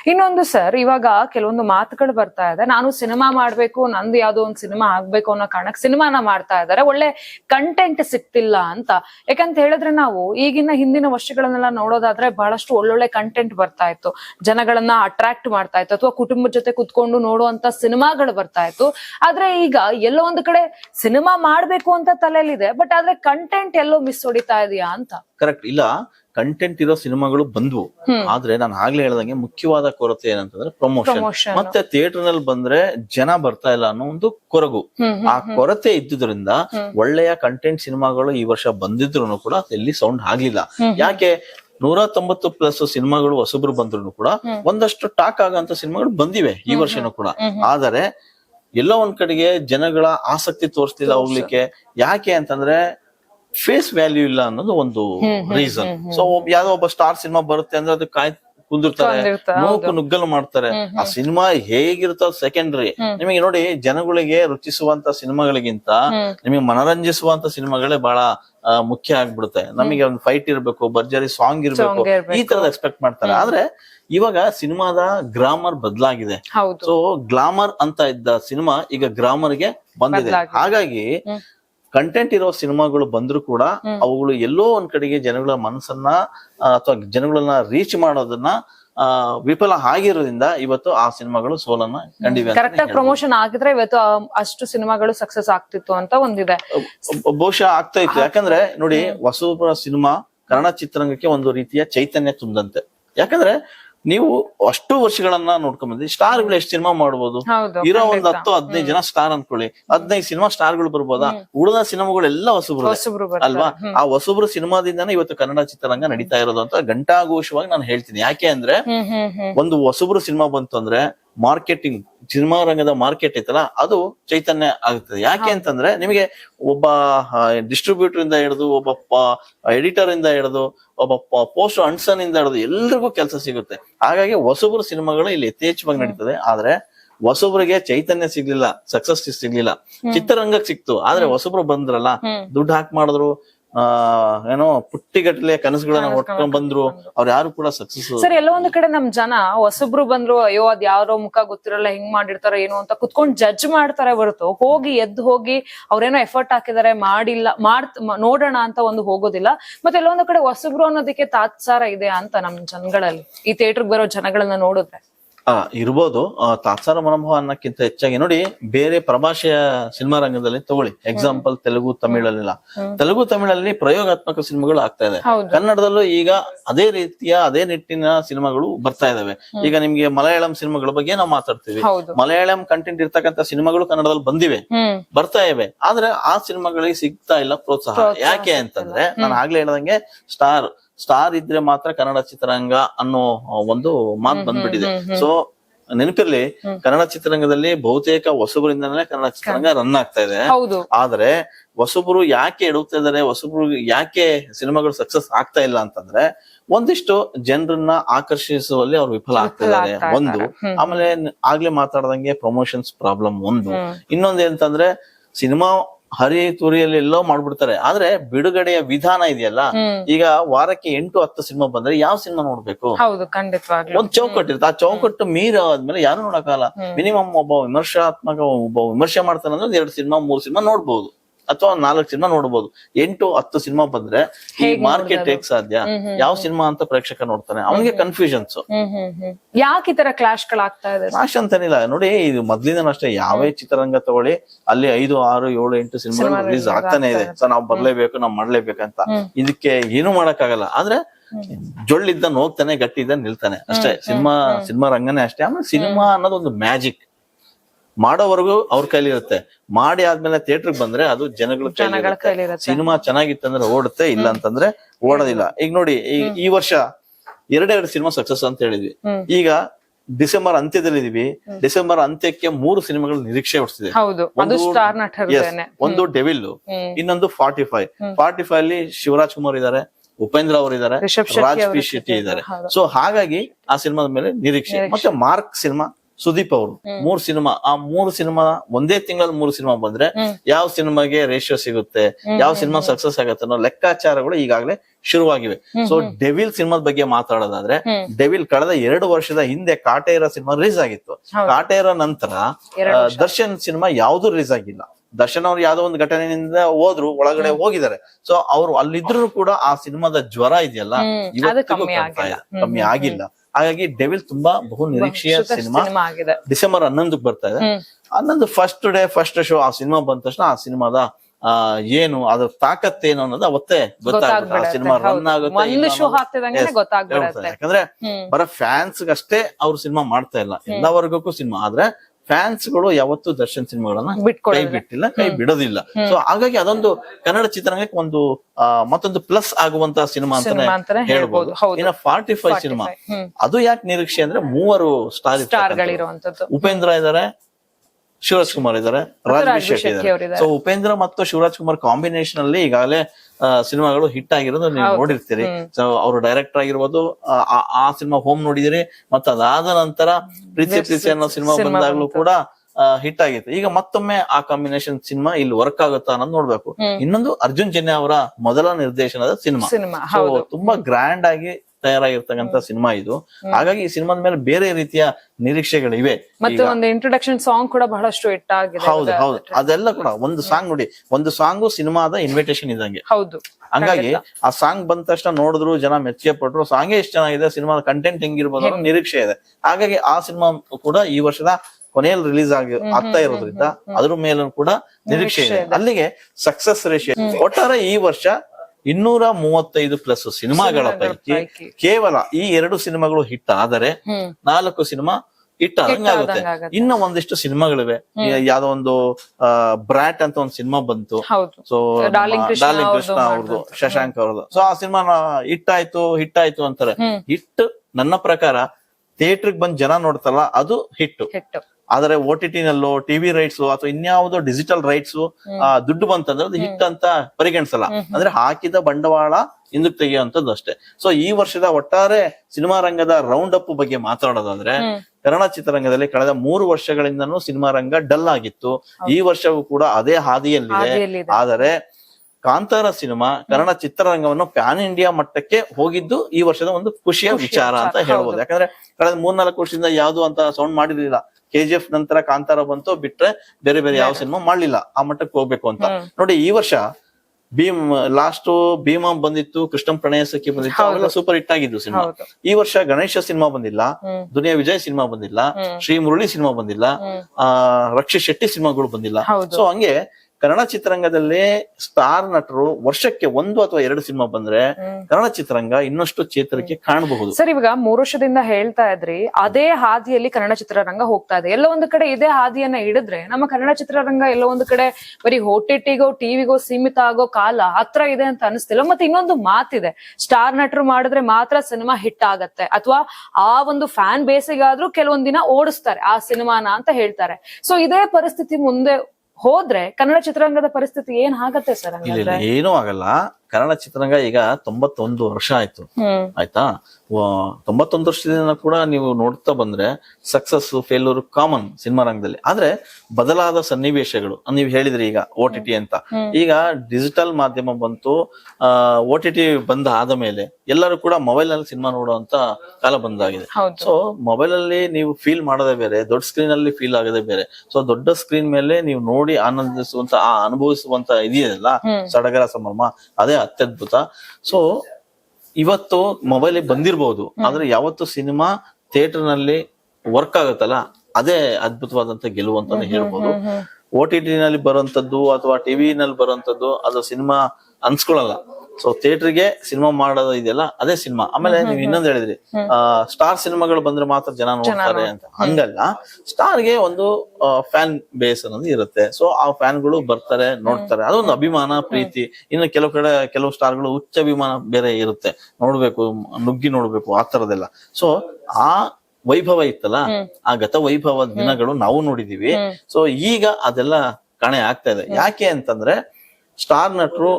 ಇನ್ನೊಂದು ಸರ್ ಇವಾಗ ಕೆಲವೊಂದು ಮಾತುಗಳು ಬರ್ತಾ ಇದೆ. ನಾನು ಸಿನಿಮಾ ಮಾಡ್ಬೇಕು ನಂದು ಯಾವ್ದೋ ಒಂದು ಸಿನಿಮಾ ಆಗ್ಬೇಕು ಅನ್ನೋ ಕಾರಣಕ್ಕೆ ಸಿನಿಮಾನ ಮಾಡ್ತಾ ಇದ್ದಾರೆ. ಒಳ್ಳೆ ಕಂಟೆಂಟ್ ಸಿಗ್ತಿಲ್ಲ ಅಂತ. ಯಾಕಂತ ಹೇಳಿದ್ರೆ ನಾವು ಈಗಿನ ಹಿಂದಿನ ವರ್ಷಗಳನ್ನೆಲ್ಲ ನೋಡೋದಾದ್ರೆ ಬಹಳಷ್ಟು ಒಳ್ಳೊಳ್ಳೆ ಕಂಟೆಂಟ್ ಬರ್ತಾ ಇತ್ತು. ಜನಗಳನ್ನ ಅಟ್ರಾಕ್ಟ್ ಮಾಡ್ತಾ ಇತ್ತು ಅಥವಾ ಕುಟುಂಬದ ಜೊತೆ ಕುತ್ಕೊಂಡು ನೋಡುವಂತ ಸಿನಿಮಾಗಳು ಬರ್ತಾ ಇತ್ತು. ಆದ್ರೆ ಈಗ ಎಲ್ಲೋ ಒಂದು ಕಡೆ ಸಿನಿಮಾ ಮಾಡ್ಬೇಕು ಅಂತ ತಲೆಯಲ್ಲಿದೆ ಬಟ್ ಆದ್ರೆ ಕಂಟೆಂಟ್ ಎಲ್ಲೋ ಮಿಸ್ ಹೊಡಿತಾ ಇದೆಯಾ ಅಂತ ಕರೆಕ್ಟ್ ಇಲ್ಲ ಕಂಟೆಂಟ್ ಇರೋ ಸಿನಿಮಾಗಳು ಬಂದ್ವು. ಆದ್ರೆ ನಾನು ಆಗ್ಲೇ ಹೇಳ್ದಂಗೆ ಮುಖ್ಯವಾದ ಕೊರತೆ ಏನಂತಂದ್ರೆ ಪ್ರಮೋಷನ್ ಮತ್ತೆ ಥಿಯೇಟರ್ನಲ್ಲಿ ಬಂದ್ರೆ ಜನ ಬರ್ತಾ ಇಲ್ಲ ಅನ್ನೋ ಒಂದು ಕೊರಗು. ಆ ಕೊರತೆ ಇದ್ದುದರಿಂದ ಒಳ್ಳೆಯ ಕಂಟೆಂಟ್ ಸಿನಿಮಾಗಳು ಈ ವರ್ಷ ಬಂದಿದ್ರು ಕೂಡ ಎಲ್ಲಿ ಸೌಂಡ್ ಆಗ್ಲಿಲ್ಲ. ಯಾಕೆ? ನೂರ ತೊಂಬತ್ತು ಪ್ಲಸ್ ಸಿನಿಮಾಗಳು ಹೊಸಬ್ರು ಬಂದ್ರು ಕೂಡ ಒಂದಷ್ಟು ಟಾಕ್ ಆಗಂತ ಸಿನಿಮಾಗಳು ಬಂದಿವೆ ಈ ವರ್ಷನೂ ಕೂಡ. ಆದರೆ ಎಲ್ಲೋ ಒಂದ್ ಕಡೆಗೆ ಜನಗಳ ಆಸಕ್ತಿ ತೋರಿಸ್ತಿಲ್ಲ ಹೋಗ್ಲಿಕ್ಕೆ. ಯಾಕೆ ಅಂತಂದ್ರೆ ಫೇಸ್ ವ್ಯಾಲ್ಯೂ ಇಲ್ಲ ಅನ್ನೋದು ಒಂದು ರೀಸನ್ ಸೊ ಯಾವ್ದೋ ಒಬ್ಬ ಸ್ಟಾರ್ ಸಿನಿಮಾ ಬರುತ್ತೆ ಅಂದ್ರೆ ಅದು ಕಾಯ್ ಕುಂದಿರ್ತಾರೆ. ನೋಕು ನುಗ್ಗಲು ಮಾಡ್ತಾರೆ. ಆ ಸಿನಿಮಾ ಹೇಗಿರುತ್ತೋ ಸೆಕೆಂಡ್ರಿ ನಿಮಗೆ ನೋಡಿ ಜನಗಳಿಗೆ ರುಚಿಸುವಂತ ಸಿನಿಮಾಗಳಿಗಿಂತ ನಿಮಗೆ ಮನರಂಜಿಸುವಂತ ಸಿನಿಮಾಗಳೇ ಬಹಳ ಮುಖ್ಯ ಆಗ್ಬಿಡುತ್ತೆ. ನಮಗೆ ಒಂದು ಫೈಟ್ ಇರ್ಬೇಕು ಭರ್ಜರಿ ಸಾಂಗ್ ಇರ್ಬೇಕು ಈ ತರದ ಎಕ್ಸ್ಪೆಕ್ಟ್ ಮಾಡ್ತಾರೆ. ಆದ್ರೆ ಇವಾಗ ಸಿನಿಮಾದ ಗ್ರಾಮರ್ ಬದಲಾಗಿದೆ. ಸೊ ಗ್ಲಾಮರ್ ಅಂತ ಇದ್ದ ಸಿನಿಮಾ ಈಗ ಗ್ರಾಮರ್ಗೆ ಬಂದಿದೆ. ಹಾಗಾಗಿ ಕಂಟೆಂಟ್ ಇರೋ ಸಿನಿಮಾಗಳು ಬಂದ್ರು ಕೂಡ ಅವುಗಳು ಎಲ್ಲೋ ಒಂದ್ ಕಡೆಗೆ ಜನಗಳ ಮನಸ್ಸನ್ನ ಅಥವಾ ಜನಗಳನ್ನ ರೀಚ್ ಮಾಡೋದನ್ನ ಆ, ವಿಫಲ ಆಗಿರೋದ್ರಿಂದ ಇವತ್ತು ಆ ಸಿನಿಮಾಗಳು ಸೋಲನ್ನ ಕಂಡಿವೆ ಕರೆಕ್ಟ್ ಆಗಿ ಪ್ರಮೋಷನ್ ಆಗಿದ್ರೆ ಇವತ್ತು ಅಷ್ಟು ಸಿನಿಮಾಗಳು ಸಕ್ಸಸ್ ಆಗ್ತಿತ್ತು ಅಂತ ಒಂದಿದೆ. ಬಹುಶಃ ಆಗ್ತಾ ಇತ್ತು. ಯಾಕಂದ್ರೆ ನೋಡಿ ಹೊಸಬರ ಸಿನಿಮಾ ಕನ್ನಡ ಚಿತ್ರರಂಗಕ್ಕೆ ಒಂದು ರೀತಿಯ ಚೈತನ್ಯ ತುಂಬಂತೆ. ಯಾಕಂದ್ರೆ ನೀವು ಅಷ್ಟು ವರ್ಷಗಳನ್ನ ನೋಡ್ಕೊಂಡ್ ಬಂದ್ರಿ. ಸ್ಟಾರ್ಗಳು ಎಷ್ಟು ಸಿನಿಮಾ ಮಾಡ್ಬೋದು? ಇರೋ ಒಂದ್ ಹತ್ತು ಹದಿನೈದು ಜನ ಸ್ಟಾರ್ ಅನ್ಕೊಳ್ಳಿ. ಹದಿನೈದು ಸಿನಿಮಾ ಸ್ಟಾರ್ಗಳು ಬರ್ಬೋದಾ? ಉಳಿದ ಸಿನಿಮಾಗಳು ಎಲ್ಲ ಹೊಸಬ್ರು ಅಲ್ವಾ? ಆ ಹೊಸಬ್ರು ಸಿನಿಮಾದಿಂದಾನೇ ಇವತ್ತು ಕನ್ನಡ ಚಿತ್ರರಂಗ ನಡೀತಾ ಇರೋದು ಅಂತ ಘಂಟಾಘೋಷವಾಗಿ ನಾನು ಹೇಳ್ತೀನಿ. ಯಾಕೆ ಅಂದ್ರೆ ಒಂದು ಹೊಸಬ್ರು ಸಿನಿಮಾ ಬಂತು ಅಂದ್ರೆ ಮಾರ್ಕೆಟಿಂಗ್ ಸಿನಿಮಾ ರಂಗದ ಮಾರ್ಕೆಟ್ ಐತಲ್ಲ ಅದು ಚೈತನ್ಯ ಆಗುತ್ತದೆ. ಯಾಕೆ ಅಂತಂದ್ರೆ ನಿಮಗೆ ಒಬ್ಬ ಡಿಸ್ಟ್ರಿಬ್ಯೂಟರ್ ಇಂದ ಹಿಡಿದು ಒಬ್ಬ ಎಡಿಟರ್ ಇಂದ ಹಿಡಿದು ಒಬ್ಬ ಪೋಸ್ಟ್ ಅಂಡ್ಸನ್ ಇಂದ ಹಿಡಿದು ಎಲ್ರಿಗೂ ಕೆಲಸ ಸಿಗುತ್ತೆ. ಹಾಗಾಗಿ ಹೊಸಬ್ರು ಸಿನಿಮಾಗಳು ಇಲ್ಲಿ ಯಥೇಚ್ಛವಾಗಿ ನಡೀತದೆ. ಆದ್ರೆ ಹೊಸಬ್ರಿಗೆ ಚೈತನ್ಯ ಸಿಗ್ಲಿಲ್ಲ ಸಕ್ಸಸ್ ಸಿಗ್ಲಿಲ್ಲ. ಚಿತ್ರರಂಗಕ್ಕೆ ಸಿಕ್ತು. ಆದ್ರೆ ಹೊಸಬ್ರು ಬಂದ್ರಲ್ಲ ದುಡ್ಡು ಹಾಕಿ ಮಾಡಿದ್ರು ಆ ಏನೋ ಪುಟ್ಟಿಗಟ್ಟಲೆ ಕನಸುಗಳನ್ನ ಹೊಟ್ಕೊಂಡ್ ಬಂದ್ರು ಅವ್ರ ಯಾರು ಕೂಡ ಸಕ್ಸಸ್ ಸರ್ ಎಲ್ಲೋ ಒಂದು ಕಡೆ ನಮ್ ಜನ ಹೊಸಬ್ರು ಬಂದ್ರು ಅಯ್ಯೋ ಅದ್ ಯಾರೋ ಮುಖ ಗೊತ್ತಿರಲ್ಲ ಹೆಂಗ್ ಮಾಡಿರ್ತಾರೋ ಏನು ಅಂತ ಕುತ್ಕೊಂಡ್ ಜಡ್ಜ್ ಮಾಡ್ತಾರೆ ಹೊರತು. ಹೋಗಿ ಎದ್ದು ಹೋಗಿ ಅವ್ರೇನೋ ಎಫರ್ಟ್ ಹಾಕಿದಾರೆ ಮಾಡಿಲ್ಲ ಮಾಡ್ ನೋಡೋಣ ಅಂತ ಒಂದು ಹೋಗೋದಿಲ್ಲ. ಮತ್ತೆ ಎಲ್ಲೊಂದ್ ಕಡೆ ಹೊಸಬ್ರು ಅನ್ನೋದಕ್ಕೆ ತಾತ್ಸಾರ ಇದೆ ಅಂತ ನಮ್ ಜನಗಳಲ್ಲಿ. ಈ ಥಿಯೇಟರ್ ಬರೋ ಜನಗಳನ್ನ ನೋಡಿದ್ರೆ. ಆ ಇರ್ಬೋದು. ಆ, ತಾತ್ಸಾರ ಮನೋಭಾವ ಅನ್ನಕ್ಕಿಂತ ಹೆಚ್ಚಾಗಿ ನೋಡಿ ಬೇರೆ ಪ್ರಭಾಷೆಯ ಸಿನಿಮಾ ರಂಗದಲ್ಲಿ ತಗೊಳ್ಳಿ. ಎಕ್ಸಾಂಪಲ್ ತೆಲುಗು ತಮಿಳಲ್ಲೆಲ್ಲ. ತೆಲುಗು ತಮಿಳಲ್ಲಿ ಪ್ರಯೋಗಾತ್ಮಕ ಸಿನಿಮಾಗಳು ಆಗ್ತಾ ಇದೆ. ಕನ್ನಡದಲ್ಲೂ ಈಗ ಅದೇ ರೀತಿಯ ಅದೇ ನಿಟ್ಟಿನ ಸಿನಿಮಾಗಳು ಬರ್ತಾ ಇದಾವೆ. ಈಗ ನಿಮ್ಗೆ ಮಲಯಾಳಂ ಸಿನಿಮಾಗಳ ಬಗ್ಗೆ ನಾವು ಮಾತಾಡ್ತೀವಿ. ಮಲಯಾಳಂ ಕಂಟೆಂಟ್ ಇರ್ತಕ್ಕಂಥ ಸಿನಿಮಾಗಳು ಕನ್ನಡದಲ್ಲಿ ಬಂದಿವೆ. ಬರ್ತಾ ಇವೆ. ಆದ್ರೆ ಆ ಸಿನಿಮಾಗಳಿಗೆ ಸಿಗ್ತಾ ಇಲ್ಲ ಪ್ರೋತ್ಸಾಹ. ಯಾಕೆ ಅಂತಂದ್ರೆ ನಾನು ಆಗ್ಲೇ ಹೇಳ್ದಂಗೆ ಸ್ಟಾರ್ ಸ್ಟಾರ್ ಇದ್ರೆ ಮಾತ್ರ ಕನ್ನಡ ಚಿತ್ರರಂಗ ಅನ್ನೋ ಒಂದು ಮಾತು ಬಂದ್ಬಿಟ್ಟಿದೆ. ಸೊ ನೆನಪಿರ್ಲಿ ಕನ್ನಡ ಚಿತ್ರರಂಗದಲ್ಲಿ ಬಹುತೇಕ ಹೊಸಬರಿಂದನೇ ಕನ್ನಡ ಚಿತ್ರರಂಗ ರನ್ ಆಗ್ತಾ ಇದೆ. ಆದ್ರೆ ಹೊಸಬರು ಯಾಕೆ ಎಡುತ್ತಾ ಇದಾರೆ ಹೊಸಬರು ಯಾಕೆ ಸಿನಿಮಾಗಳು ಸಕ್ಸಸ್ ಆಗ್ತಾ ಇಲ್ಲ ಅಂತಂದ್ರೆ ಒಂದಿಷ್ಟು ಜನರನ್ನ ಆಕರ್ಷಿಸುವಲ್ಲಿ ಅವ್ರು ವಿಫಲ ಆಗ್ತಾ ಇದಾರೆ ಒಂದು ಆಮೇಲೆ ಆಗ್ಲೇ ಮಾತಾಡ್ದಂಗೆ ಪ್ರಮೋಷನ್ಸ್ ಪ್ರಾಬ್ಲಮ್ ಒಂದು. ಇನ್ನೊಂದೇ ಇನ್ನೊಂದ್ ಏನಂತಂದ್ರೆ ಸಿನಿಮಾ ಹರಿ ತುರಿಯಲ್ಲಿ ಎಲ್ಲೋ ಮಾಡ್ಬಿಡ್ತಾರೆ. ಆದ್ರೆ ಬಿಡುಗಡೆಯ ವಿಧಾನ ಇದೆಯಲ್ಲ ಈಗ ವಾರಕ್ಕೆ ಎಂಟು ಹತ್ತು ಸಿನಿಮಾ ಬಂದ್ರೆ ಯಾವ ಸಿನಿಮಾ ನೋಡ್ಬೇಕು? ಒಂದ್ ಚೌಕಟ್ಟು ಇರುತ್ತೆ. ಆ ಚೌಕಟ್ಟು ಮೀರಾದ್ಮೇಲೆ ಯಾರು ನೋಡಕ್ಕಾಗಲ್ಲ. ಮಿನಿಮಮ್ ಒಬ್ಬ ವಿಮರ್ಶಾತ್ಮಕ ಒಬ್ಬ ವಿಮರ್ಶೆ ಮಾಡ್ತಾನೆ ಅಂದ್ರೆ ಎರಡು ಸಿನಿಮಾ ಮೂರು ಸಿನಿಮಾ ನೋಡ್ಬೋದು. ಅಥವಾ ನಾಲ್ಕು ಸಿನಿಮಾ ನೋಡಬಹುದು ಎಂಟು ಹತ್ತು ಸಿನಿಮಾ ಬಂದ್ರೆ ಈ ಮಾರ್ಕೆಟ್ ಹೇಗ್ ಸಾಧ್ಯ? ಯಾವ ಸಿನಿಮಾ ಅಂತ ಪ್ರೇಕ್ಷಕ ನೋಡ್ತಾನೆ ಅವನಿಗೆ ಕನ್ಫ್ಯೂಷನ್ಸ್ ಯಾಕೆ ಈ ತರ ಕ್ಲಾಶ್ ಗಳಾಗ್ತಾ ಇದೆ? ಕ್ಲಾಶ್ ಅಂತೇನಿಲ್ಲ. ನೋಡಿ ಇದು ಮೊದ್ಲಿಂದ ಅಷ್ಟೇ. ಯಾವೇ ಚಿತ್ರರಂಗ ತಗೊಳ್ಳಿ ಅಲ್ಲಿ ಐದು ಆರು ಏಳು ಎಂಟು ಸಿನಿಮಾ ರಿಲೀಸ್ ಆಗ್ತಾನೆ ಇದೆ. ಸೊ ನಾವ್ ಬರ್ಲೇಬೇಕು ನಾವ್ ಮಾಡ್ಲೇಬೇಕಂತ. ಇದಕ್ಕೆ ಏನು ಮಾಡಕ್ಕಾಗಲ್ಲ. ಆದ್ರೆ ಜೊಳ್ಳಿದ್ದ ಹೋಗ್ತಾನೆ ಗಟ್ಟಿ ಇದ್ದ ನಿಲ್ತಾನೆ. ಅಷ್ಟೇ. ಸಿನಿಮಾ ಸಿನಿಮಾ ರಂಗನೇ ಅಷ್ಟೇ. ಆಮೇಲೆ ಸಿನಿಮಾ ಅನ್ನೋದು ಒಂದು ಮ್ಯಾಜಿಕ್ ಮಾಡೋವರೆಗೂ ಅವ್ರ ಕೈಲಿರುತ್ತೆ ಮಾಡಿ ಆದ್ಮೇಲೆ ಥಿಯೇಟರ್ ಬಂದ್ರೆ ಅದು ಜನಗಳ ಕೈಲಿ. ಸಿನಿಮಾ ಚೆನ್ನಾಗಿತ್ತಂದ್ರೆ ಓಡುತ್ತೆ ಇಲ್ಲ ಅಂತಂದ್ರೆ ಓಡೋದಿಲ್ಲ. ಈಗ ನೋಡಿ ಈ ವರ್ಷ ಎರಡೆರಡು ಸಿನಿಮಾ ಸಕ್ಸಸ್ ಅಂತ ಹೇಳಿದ್ವಿ. ಈಗ ಡಿಸೆಂಬರ್ ಅಂತ್ಯದಲ್ಲಿ ಇದೀವಿ ಡಿಸೆಂಬರ್ ಅಂತ್ಯಕ್ಕೆ ಮೂರು ಸಿನಿಮಾಗಳು ನಿರೀಕ್ಷೆ ಹೊಡಿಸಿದೆ. ಒಂದು ಡೆವಿಲ್ ಇನ್ನೊಂದು ಫಾರ್ಟಿ ಫೈವ್ ಫಾರ್ಟಿ ಫೈವ್ ಅಲ್ಲಿ ಶಿವರಾಜ್ ಕುಮಾರ್ ಇದಾರೆ ಉಪೇಂದ್ರ ಅವರು ಶೆಟ್ಟಿ ರಾಜ್ ಪಿ ಶೆಟ್ಟಿ ಇದಾರೆ ಹೌದು. ಸೊ ಹಾಗಾಗಿ ಆ ಸಿನಿಮಾದ ಮೇಲೆ ನಿರೀಕ್ಷೆ. ಮತ್ತೆ ಮಾರ್ಕ್ ಸಿನಿಮಾ ಸುದೀಪ್ ಅವರು. ಮೂರ್ ಸಿನಿಮಾ ಆ ಮೂರು ಸಿನಿಮಾ ಒಂದೇ ತಿಂಗಳಲ್ಲಿ ಮೂರು ಸಿನಿಮಾ ಬಂದ್ರೆ ಯಾವ ಸಿನಿಮಾಗೆ ರೇಷಿಯೋ ಸಿಗುತ್ತೆ ಯಾವ ಸಿನಿಮಾ ಸಕ್ಸಸ್ ಆಗತ್ತೆ ಅನ್ನೋ ಲೆಕ್ಕಾಚಾರಗಳು ಈಗಾಗಲೇ ಶುರುವಾಗಿವೆ. ಸೊ ಡೆವಿಲ್ ಸಿನಿಮಾದ ಬಗ್ಗೆ ಮಾತಾಡೋದಾದ್ರೆ ಡೆವಿಲ್ ಕಳೆದ ಎರಡು ವರ್ಷದ ಹಿಂದೆ ಕಾಟೇರ ಸಿನಿಮಾ ರಿಲೀಸ್ ಆಗಿತ್ತು. ಕಾಟೇರ ನಂತರ ದರ್ಶನ್ ಸಿನಿಮಾ ಯಾವ್ದು ರಿಲೀಸ್ ಆಗಿಲ್ಲ. ದರ್ಶನ್ ಅವ್ರು ಯಾವ್ದೋ ಒಂದು ಘಟನೆಯಿಂದ ಹೋದ್ರು ಒಳಗಡೆ ಹೋಗಿದ್ದಾರೆ. ಸೊ ಅವ್ರು ಅಲ್ಲಿದ್ರು ಕೂಡ ಆ ಸಿನಿಮಾದ ಜ್ವರ ಇದೆಯಲ್ಲ? ಕಮ್ಮಿ ಆಗಿಲ್ಲ. ಹಾಗಾಗಿ ಡೆವಿಲ್ ತುಂಬಾ ಬಹು ನಿರೀಕ್ಷೆಯ ಸಿನಿಮಾ ಆಗಿದೆ. ಡಿಸೆಂಬರ್ ಹನ್ನೊಂದಕ್ಕೆ ಬರ್ತಾ ಇದೆ. ಹನ್ನೊಂದು ಫಸ್ಟ್ ಡೇ ಫಸ್ಟ್ ಶೋ ಆ ಸಿನಿಮಾ ಬಂದ ತಕ್ಷಣ ಆ ಸಿನಿಮಾದ ಆ ಏನು ಅದ್ರ ಏನು ಅನ್ನೋದು ಅವತ್ತೇ ಗೊತ್ತಾಗುತ್ತೆ ಆ ಸಿನಿಮಾ ರನ್ ಆಗುತ್ತೆ. ಯಾಕಂದ್ರೆ. ಬರ ಫ್ಯಾನ್ಸ್ ಅಷ್ಟೇ ಅವ್ರು ಸಿನಿಮಾ ಮಾಡ್ತಾ ಇಲ್ಲ. ಎಲ್ಲ ವರ್ಗಕ್ಕೂ ಸಿನಿಮಾ ಆದ್ರೆ ಫ್ಯಾನ್ಸ್ಗಳು ಯಾವತ್ತೂ ದರ್ಶನ್ ಸಿನಿಮಾಗಳನ್ನ ಕೈ. ಬಿಟ್ಟಿಲ್ಲ ಕೈ ಬಿಡೋದಿಲ್ಲ. ಸೊ ಹಾಗಾಗಿ ಅದೊಂದು ಕನ್ನಡ ಚಿತ್ರರಂಗಕ್ಕೆ ಒಂದು ಮತ್ತೊಂದು ಪ್ಲಸ್ ಆಗುವಂತ ಸಿನಿಮಾ ಅಂತ ಅಂತಾನೆ ಹೇಳ್ಬೋದು. ಇನ್ನ ಫಾರ್ಟಿ ಫೈವ್ ಸಿನಿಮಾ. ಅದು ಯಾಕೆ ನಿರೀಕ್ಷೆ ಅಂದ್ರೆ ಮೂವರು ಸ್ಟಾರ್ ಉಪೇಂದ್ರ ಇದಾರೆ ಶಿವರಾಜ್ ಕುಮಾರ್ ಇದಾರೆ ರಾಜ್ ಶೆಟ್ಟಿ ಇದಾರೆ ಸೊ ಉಪೇಂದ್ರ ಮತ್ತು ಶಿವರಾಜ್ ಕುಮಾರ್ ಕಾಂಬಿನೇಷನ್ ಅಲ್ಲಿ ಈಗಾಗಲೇ ಸಿನಿಮಾಗಳು ಹಿಟ್ ಆಗಿರೋದು ನೀವು ನೋಡಿರ್ತೀರಿ. ಸೊ ಅವರು ಡೈರೆಕ್ಟರ್ ಆಗಿರ್ಬೋದು ಆ, ಸಿನಿಮಾ ಹೋಮ್ ನೋಡಿದಿರಿ. ಮತ್ತೆ ಅದಾದ ನಂತರ ಪ್ರೀತಿ ಪ್ರೀತಿ ಅನ್ನೋ ಸಿನಿಮಾ ಬಂದಾಗ್ಲೂ ಕೂಡ ಹಿಟ್ ಆಗಿತ್ತು. ಈಗ ಮತ್ತೊಮ್ಮೆ ಆ ಕಾಂಬಿನೇಷನ್ ಸಿನಿಮಾ ಇಲ್ಲಿ ವರ್ಕ್ ಆಗುತ್ತಾ ಅನ್ನೋದು ನೋಡ್ಬೇಕು. ಇನ್ನೊಂದು ಅರ್ಜುನ್ ಜನ್ಯ ಅವರ ಮೊದಲ ನಿರ್ದೇಶನದ ಸಿನಿಮಾ. ತುಂಬಾ ಗ್ರ್ಯಾಂಡ್ ಆಗಿ ತಯಾರಾಗಿರ್ತಕ್ಕಂತ ಸಿನಿಮಾ ಇದು. ಹಾಗಾಗಿ ಈ ಸಿನಿಮಾದ ಮೇಲೆ ಬೇರೆ ರೀತಿಯ ನಿರೀಕ್ಷೆಗಳಿವೆ. ಮತ್ತೆ ಒಂದು ಇಂಟ್ರೊಡಕ್ಷನ್ ಸಾಂಗ್ ಕೂಡ ಬಹಳಷ್ಟು ಇಟ್ಟ ಆಗಿದೆ ಹೌದು. ಹೌದು ಅದೆಲ್ಲ ಕೂಡ ಒಂದು ಸಾಂಗ್ ನೋಡಿ ಒಂದು ಸಾಂಗು ಸಿನಿಮಾದ ಇನ್ವಿಟೇಷನ್ ಇದ್ದಂಗೆ. ಹೌದು ಹಂಗಾಗಿ ಆ ಸಾಂಗ್ ಬಂದ ತಕ್ಷಣ ನೋಡಿದ್ರು ಜನ ಮೆಚ್ಚುಗೆ ಪಟ್ರು ಸಾಂಗೇ ಎಷ್ಟು ಚೆನ್ನಾಗಿದೆ ಸಿನಿಮಾದ ಕಂಟೆಂಟ್ ಹೆಂಗಿರ್ಬೋದು ಅನ್ನೋ ನಿರೀಕ್ಷೆ ಇದೆ. ಹಾಗಾಗಿ ಆ ಸಿನಿಮಾ ಕೂಡ ಈ ವರ್ಷದ ಕೊನೆಯಲ್ಲಿ ರಿಲೀಸ್ ಆಗಿ ಆಗ್ತಾ ಇರೋದ್ರಿಂದ ಅದ್ರ ಮೇಲೂ ಕೂಡ ನಿರೀಕ್ಷೆ ಇದೆ. ಅಲ್ಲಿಗೆ ಸಕ್ಸಸ್ ರೇಷಿಯೋ ಒಟ್ಟಾರೆ ಈ ವರ್ಷ ಇನ್ನೂರ ಮೂವತ್ತೈದು ಪ್ಲಸ್ ಸಿನಿಮಾಗಳ ಪೈಕಿ. ಕೇವಲ ಈ ಎರಡು ಸಿನಿಮಾಗಳು ಹಿಟ್ ಆದರೆ ನಾಲ್ಕು ಸಿನಿಮಾ ಹಿಟ್ ಆದಂಗಾಗುತ್ತೆ ಇನ್ನ ಒಂದಿಷ್ಟು ಸಿನಿಮಾಗಳಿವೆ. ಯಾವ್ದೋ ಒಂದು ಬ್ರಾಟ್ ಅಂತ ಒಂದು ಸಿನಿಮಾ ಬಂತು. ಸೊ ಡಾರ್ಲಿಂಗ್ ಕೃಷ್ಣ ಅವ್ರದ್ದು ಶಶಾಂಕ್ ಅವ್ರದ್ದು ಸೊ ಆ ಸಿನಿಮಾ ಹಿಟ್ ಆಯ್ತು ಹಿಟ್ ಆಯ್ತು ಅಂತಾರೆ. ಹಿಟ್ ನನ್ನ ಪ್ರಕಾರ ಥಿಯೇಟರ್ ಬಂದ್ ಜನ ನೋಡ್ತಲ್ಲ ಅದು ಹಿಟ್ ಆದ್ರೆ ಓ ಟಿ ಟಿ ನಲ್ಲೋ ಟಿವಿ ರೈಟ್ಸ್ ಅಥವಾ ಇನ್ಯಾವುದೋ ಡಿಜಿಟಲ್ ರೈಟ್ಸ್ ದುಡ್ಡು ಬಂತಂದ್ರೆ ಅದು ಹಿಟ್ ಅಂತ ಪರಿಗಣಿಸಲ್ಲ. ಅಂದ್ರೆ ಹಾಕಿದ ಬಂಡವಾಳ ಹಿಂದಕ್ಕೆ ತೆಗೆಯುವಂತದ್ದು ಅಷ್ಟೇ. ಸೊ ಈ ವರ್ಷದ ಒಟ್ಟಾರೆ ಸಿನಿಮಾ ರಂಗದ ರೌಂಡ್ ಅಪ್ ಬಗ್ಗೆ ಮಾತಾಡೋದಾದ್ರೆ ಕನ್ನಡ ಚಿತ್ರರಂಗದಲ್ಲಿ ಕಳೆದ ಮೂರು ವರ್ಷಗಳಿಂದನೂ ಸಿನಿಮಾ ರಂಗ ಡಲ್ ಆಗಿತ್ತು. ಈ ವರ್ಷವೂ ಕೂಡ ಅದೇ ಹಾದಿಯಲ್ಲಿದೆ. ಆದರೆ ಕಾಂತಾರ ಸಿನಿಮಾ ಕನ್ನಡ ಚಿತ್ರರಂಗವನ್ನು ಪ್ಯಾನ್ ಇಂಡಿಯಾ ಮಟ್ಟಕ್ಕೆ ಹೋಗಿದ್ದು ಈ ವರ್ಷದ ಒಂದು ಖುಷಿಯ ವಿಚಾರ ಅಂತ ಹೇಳ್ಬೋದು. ಯಾಕಂದ್ರೆ ಕಳೆದ ಮೂರ್ನಾಲ್ಕು ವರ್ಷದಿಂದ ಯಾವ್ದು ಅಂತ ಸೌಂಡ್ ಮಾಡಿರ್ಲಿಲ್ಲ. ಕೆ ಜಿ ಎಫ್ ನಂತರ ಕಾಂತಾರ ಬಂತು ಬಿಟ್ರೆ ಬೇರೆ ಬೇರೆ ಯಾವ ಸಿನಿಮಾ ಮಾಡ್ಲಿಲ್ಲ. ಆ ಮಟ್ಟಕ್ಕೆ ಹೋಗ್ಬೇಕು ಅಂತ. ನೋಡಿ ಈ ವರ್ಷ ಭೀಮ್ ಲಾಸ್ಟ್ ಭೀಮಾ ಬಂದಿತ್ತು ಕೃಷ್ಣ ಪ್ರಣಯ ಸಖಿ ಬಂದಿತ್ತು ಅವೆಲ್ಲ ಸೂಪರ್ ಹಿಟ್ ಆಗಿದ್ದು ಸಿನಿಮಾ. ಈ ವರ್ಷ ಗಣೇಶ ಸಿನಿಮಾ ಬಂದಿಲ್ಲ ದುನಿಯಾ ವಿಜಯ್ ಸಿನಿಮಾ ಬಂದಿಲ್ಲ ಶ್ರೀ ಮುರಳಿ ಸಿನಿಮಾ ಬಂದಿಲ್ಲ ಆ ರಕ್ಷಿತ್ ಶೆಟ್ಟಿ ಸಿನಿಮಾಗಳು ಬಂದಿಲ್ಲ. ಸೊ ಹಂಗೆ ಕನ್ನಡ ಚಿತ್ರರಂಗದಲ್ಲಿ ಸ್ಟಾರ್ ನಟರು ವರ್ಷಕ್ಕೆ ಒಂದು ಅಥವಾ ಎರಡು ಸಿನಿಮಾ ಬಂದ್ರೆ ಕನ್ನಡ ಚಿತ್ರರಂಗ ಇನ್ನಷ್ಟು ಚೇತರಿಕೆ ಕಾಣಬಹುದು. ಸರ್ ಇವಾಗ ಮೂರು ವರ್ಷದಿಂದ ಹೇಳ್ತಾ ಇದ್ರಿ ಅದೇ ಹಾದಿಯಲ್ಲಿ ಕನ್ನಡ ಚಿತ್ರರಂಗ ಹೋಗ್ತಾ ಇದೆ. ಎಲ್ಲ ಒಂದು ಕಡೆ ಇದೇ ಹಾದಿಯನ್ನ ಹಿಡಿದ್ರೆ ನಮ್ಮ ಕನ್ನಡ ಚಿತ್ರರಂಗ ಎಲ್ಲ ಒಂದು ಕಡೆ ಬರೀ ಓಟಿಟಿಗೋ ಟಿವಿಗೋ ಸೀಮಿತ ಆಗೋ ಕಾಲ ಹತ್ರ ಇದೆ ಅಂತ ಅನಿಸ್ತಿಲ್ಲ. ಮತ್ತೆ ಇನ್ನೊಂದು ಮಾತಿದೆ ಸ್ಟಾರ್ ನಟರು ಮಾಡಿದ್ರೆ ಮಾತ್ರ ಸಿನಿಮಾ ಹಿಟ್ ಆಗತ್ತೆ. ಅಥವಾ ಆ ಒಂದು ಫ್ಯಾನ್ ಬೇಸಿಗಾದ್ರೂ ಕೆಲವೊಂದಿನ ದಿನ ಓಡಿಸ್ತಾರೆ ಆ ಸಿನಿಮಾನ ಅಂತ ಹೇಳ್ತಾರೆ. ಸೊ ಇದೇ ಪರಿಸ್ಥಿತಿ ಮುಂದೆ ಹೋದ್ರೆ ಕನ್ನಡ ಚಿತ್ರರಂಗದ ಪರಿಸ್ಥಿತಿ ಏನ್ ಆಗತ್ತೆ ಸರ್ ಇಲ್ಲ ಹಂಗಂದ್ರೆ? ಇಲ್ಲ ಏನೂ ಆಗಲ್ಲ. ಕನ್ನಡ ಚಿತ್ರರಂಗ ಈಗ ತೊಂಬತ್ತೊಂದು ವರ್ಷ ಆಯ್ತು. ಆಯ್ತಾ? ತೊಂಬತ್ತೊಂದು ವರ್ಷದಿಂದ ಕೂಡ ನೀವು ನೋಡ್ತಾ ಬಂದ್ರೆ ಸಕ್ಸಸ್ ಫೇಲ್ಯೂರ್ ಕಾಮನ್ ಸಿನಿಮಾ ರಂಗದಲ್ಲಿ. ಆದ್ರೆ ಬದಲಾದ ಸನ್ನಿವೇಶಗಳು ನೀವು ಹೇಳಿದ್ರಿ ಈಗ ಓ ಟಿ ಟಿ ಅಂತ. ಈಗ ಡಿಜಿಟಲ್ ಮಾಧ್ಯಮ ಬಂತು ಓ ಟಿ ಟಿ ಬಂದ ಆದ ಮೇಲೆ ಎಲ್ಲರೂ ಕೂಡ ಮೊಬೈಲ್ನಲ್ಲಿ ಸಿನಿಮಾ ನೋಡುವಂತ ಕಾಲ ಬಂದಾಗಿದೆ. ಸೊ ಮೊಬೈಲ್ ಅಲ್ಲಿ ನೀವು ಫೀಲ್ ಮಾಡೋದೇ ಬೇರೆ ದೊಡ್ಡ ಸ್ಕ್ರೀನ್ ಅಲ್ಲಿ ಫೀಲ್ ಆಗೋದೇ ಬೇರೆ. ಸೊ ದೊಡ್ಡ ಸ್ಕ್ರೀನ್ ಮೇಲೆ ನೀವು ನೋಡಿ ಆನಂದಿಸುವಂತ ಆ ಅನುಭವಿಸುವಂತ ಇದೆಯಲ್ಲ ಸಡಗರ ಸಂಭ್ರಮ ಅದೇ ಅತ್ಯದ್ಭುತ. ಸೊ ಇವತ್ತು ಮೊಬೈಲ್ ಬಂದಿರಬಹುದು ಆದ್ರೆ ಯಾವತ್ತು ಸಿನಿಮಾ ಥಿಯೇಟರ್ನಲ್ಲಿ ವರ್ಕ್ ಆಗುತ್ತಲ್ಲ? ಅದೇ ಅದ್ಭುತವಾದಂತ ಗೆಲುವು ಅಂತಾನೆ ಹೇಳ್ಬೋದು. ಓ ಟಿ ಟಿ ನಲ್ಲಿ ಬರುವಂತದ್ದು ಅಥವಾ ಟಿವಿ ನಲ್ಲಿ ಬರುವಂತದ್ದು ಅದು ಸಿನಿಮಾ ಅನ್ಸ್ಕೊಳಲ್ಲ ಸೊ ಥಿಯೇಟರ್ಗೆ ಸಿನಿಮಾ ಮಾಡೋದು ಇದೆಯಲ್ಲ ಅದೇ ಸಿನಿಮಾ ಆಮೇಲೆ ನೀವು ಇನ್ನೊಂದು ಹೇಳಿದ್ರಿ ಸ್ಟಾರ್ ಸಿನಿಮಾಗಳು ಬಂದ್ರೆ ಮಾತ್ರ ಜನ ನೋಡ್ತಾರೆ ಅಂತ. ಹಂಗಲ್ಲ. ಸ್ಟಾರ್ಗೆ ಒಂದು ಫ್ಯಾನ್ ಬೇಸ್ ಅನ್ನೋದು ಇರುತ್ತೆ. ಸೊ ಆ ಫ್ಯಾನ್ಗಳು ಬರ್ತಾರೆ ನೋಡ್ತಾರೆ. ಅದೊಂದು ಅಭಿಮಾನ ಪ್ರೀತಿ. ಇನ್ನು ಕೆಲವು ಕಡೆ ಕೆಲವು ಸ್ಟಾರ್ಗಳು ಉಚ್ಚ ಅಭಿಮಾನ ಬೇರೆ ಇರುತ್ತೆ. ನೋಡ್ಬೇಕು ನುಗ್ಗಿ ನೋಡ್ಬೇಕು ಆ ತರದೆಲ್ಲ. ಸೊ ಆ ವೈಭವ ಇತ್ತಲ್ಲ ಆ ಗತ ವೈಭವ ದಿನಗಳು ನಾವು ನೋಡಿದೀವಿ. ಸೊ ಈಗ ಅದೆಲ್ಲ ಕಾಣೆ ಆಗ್ತಾ ಇದೆ. ಯಾಕೆ ಅಂತಂದ್ರೆ ಸ್ಟಾರ್ ನಟರು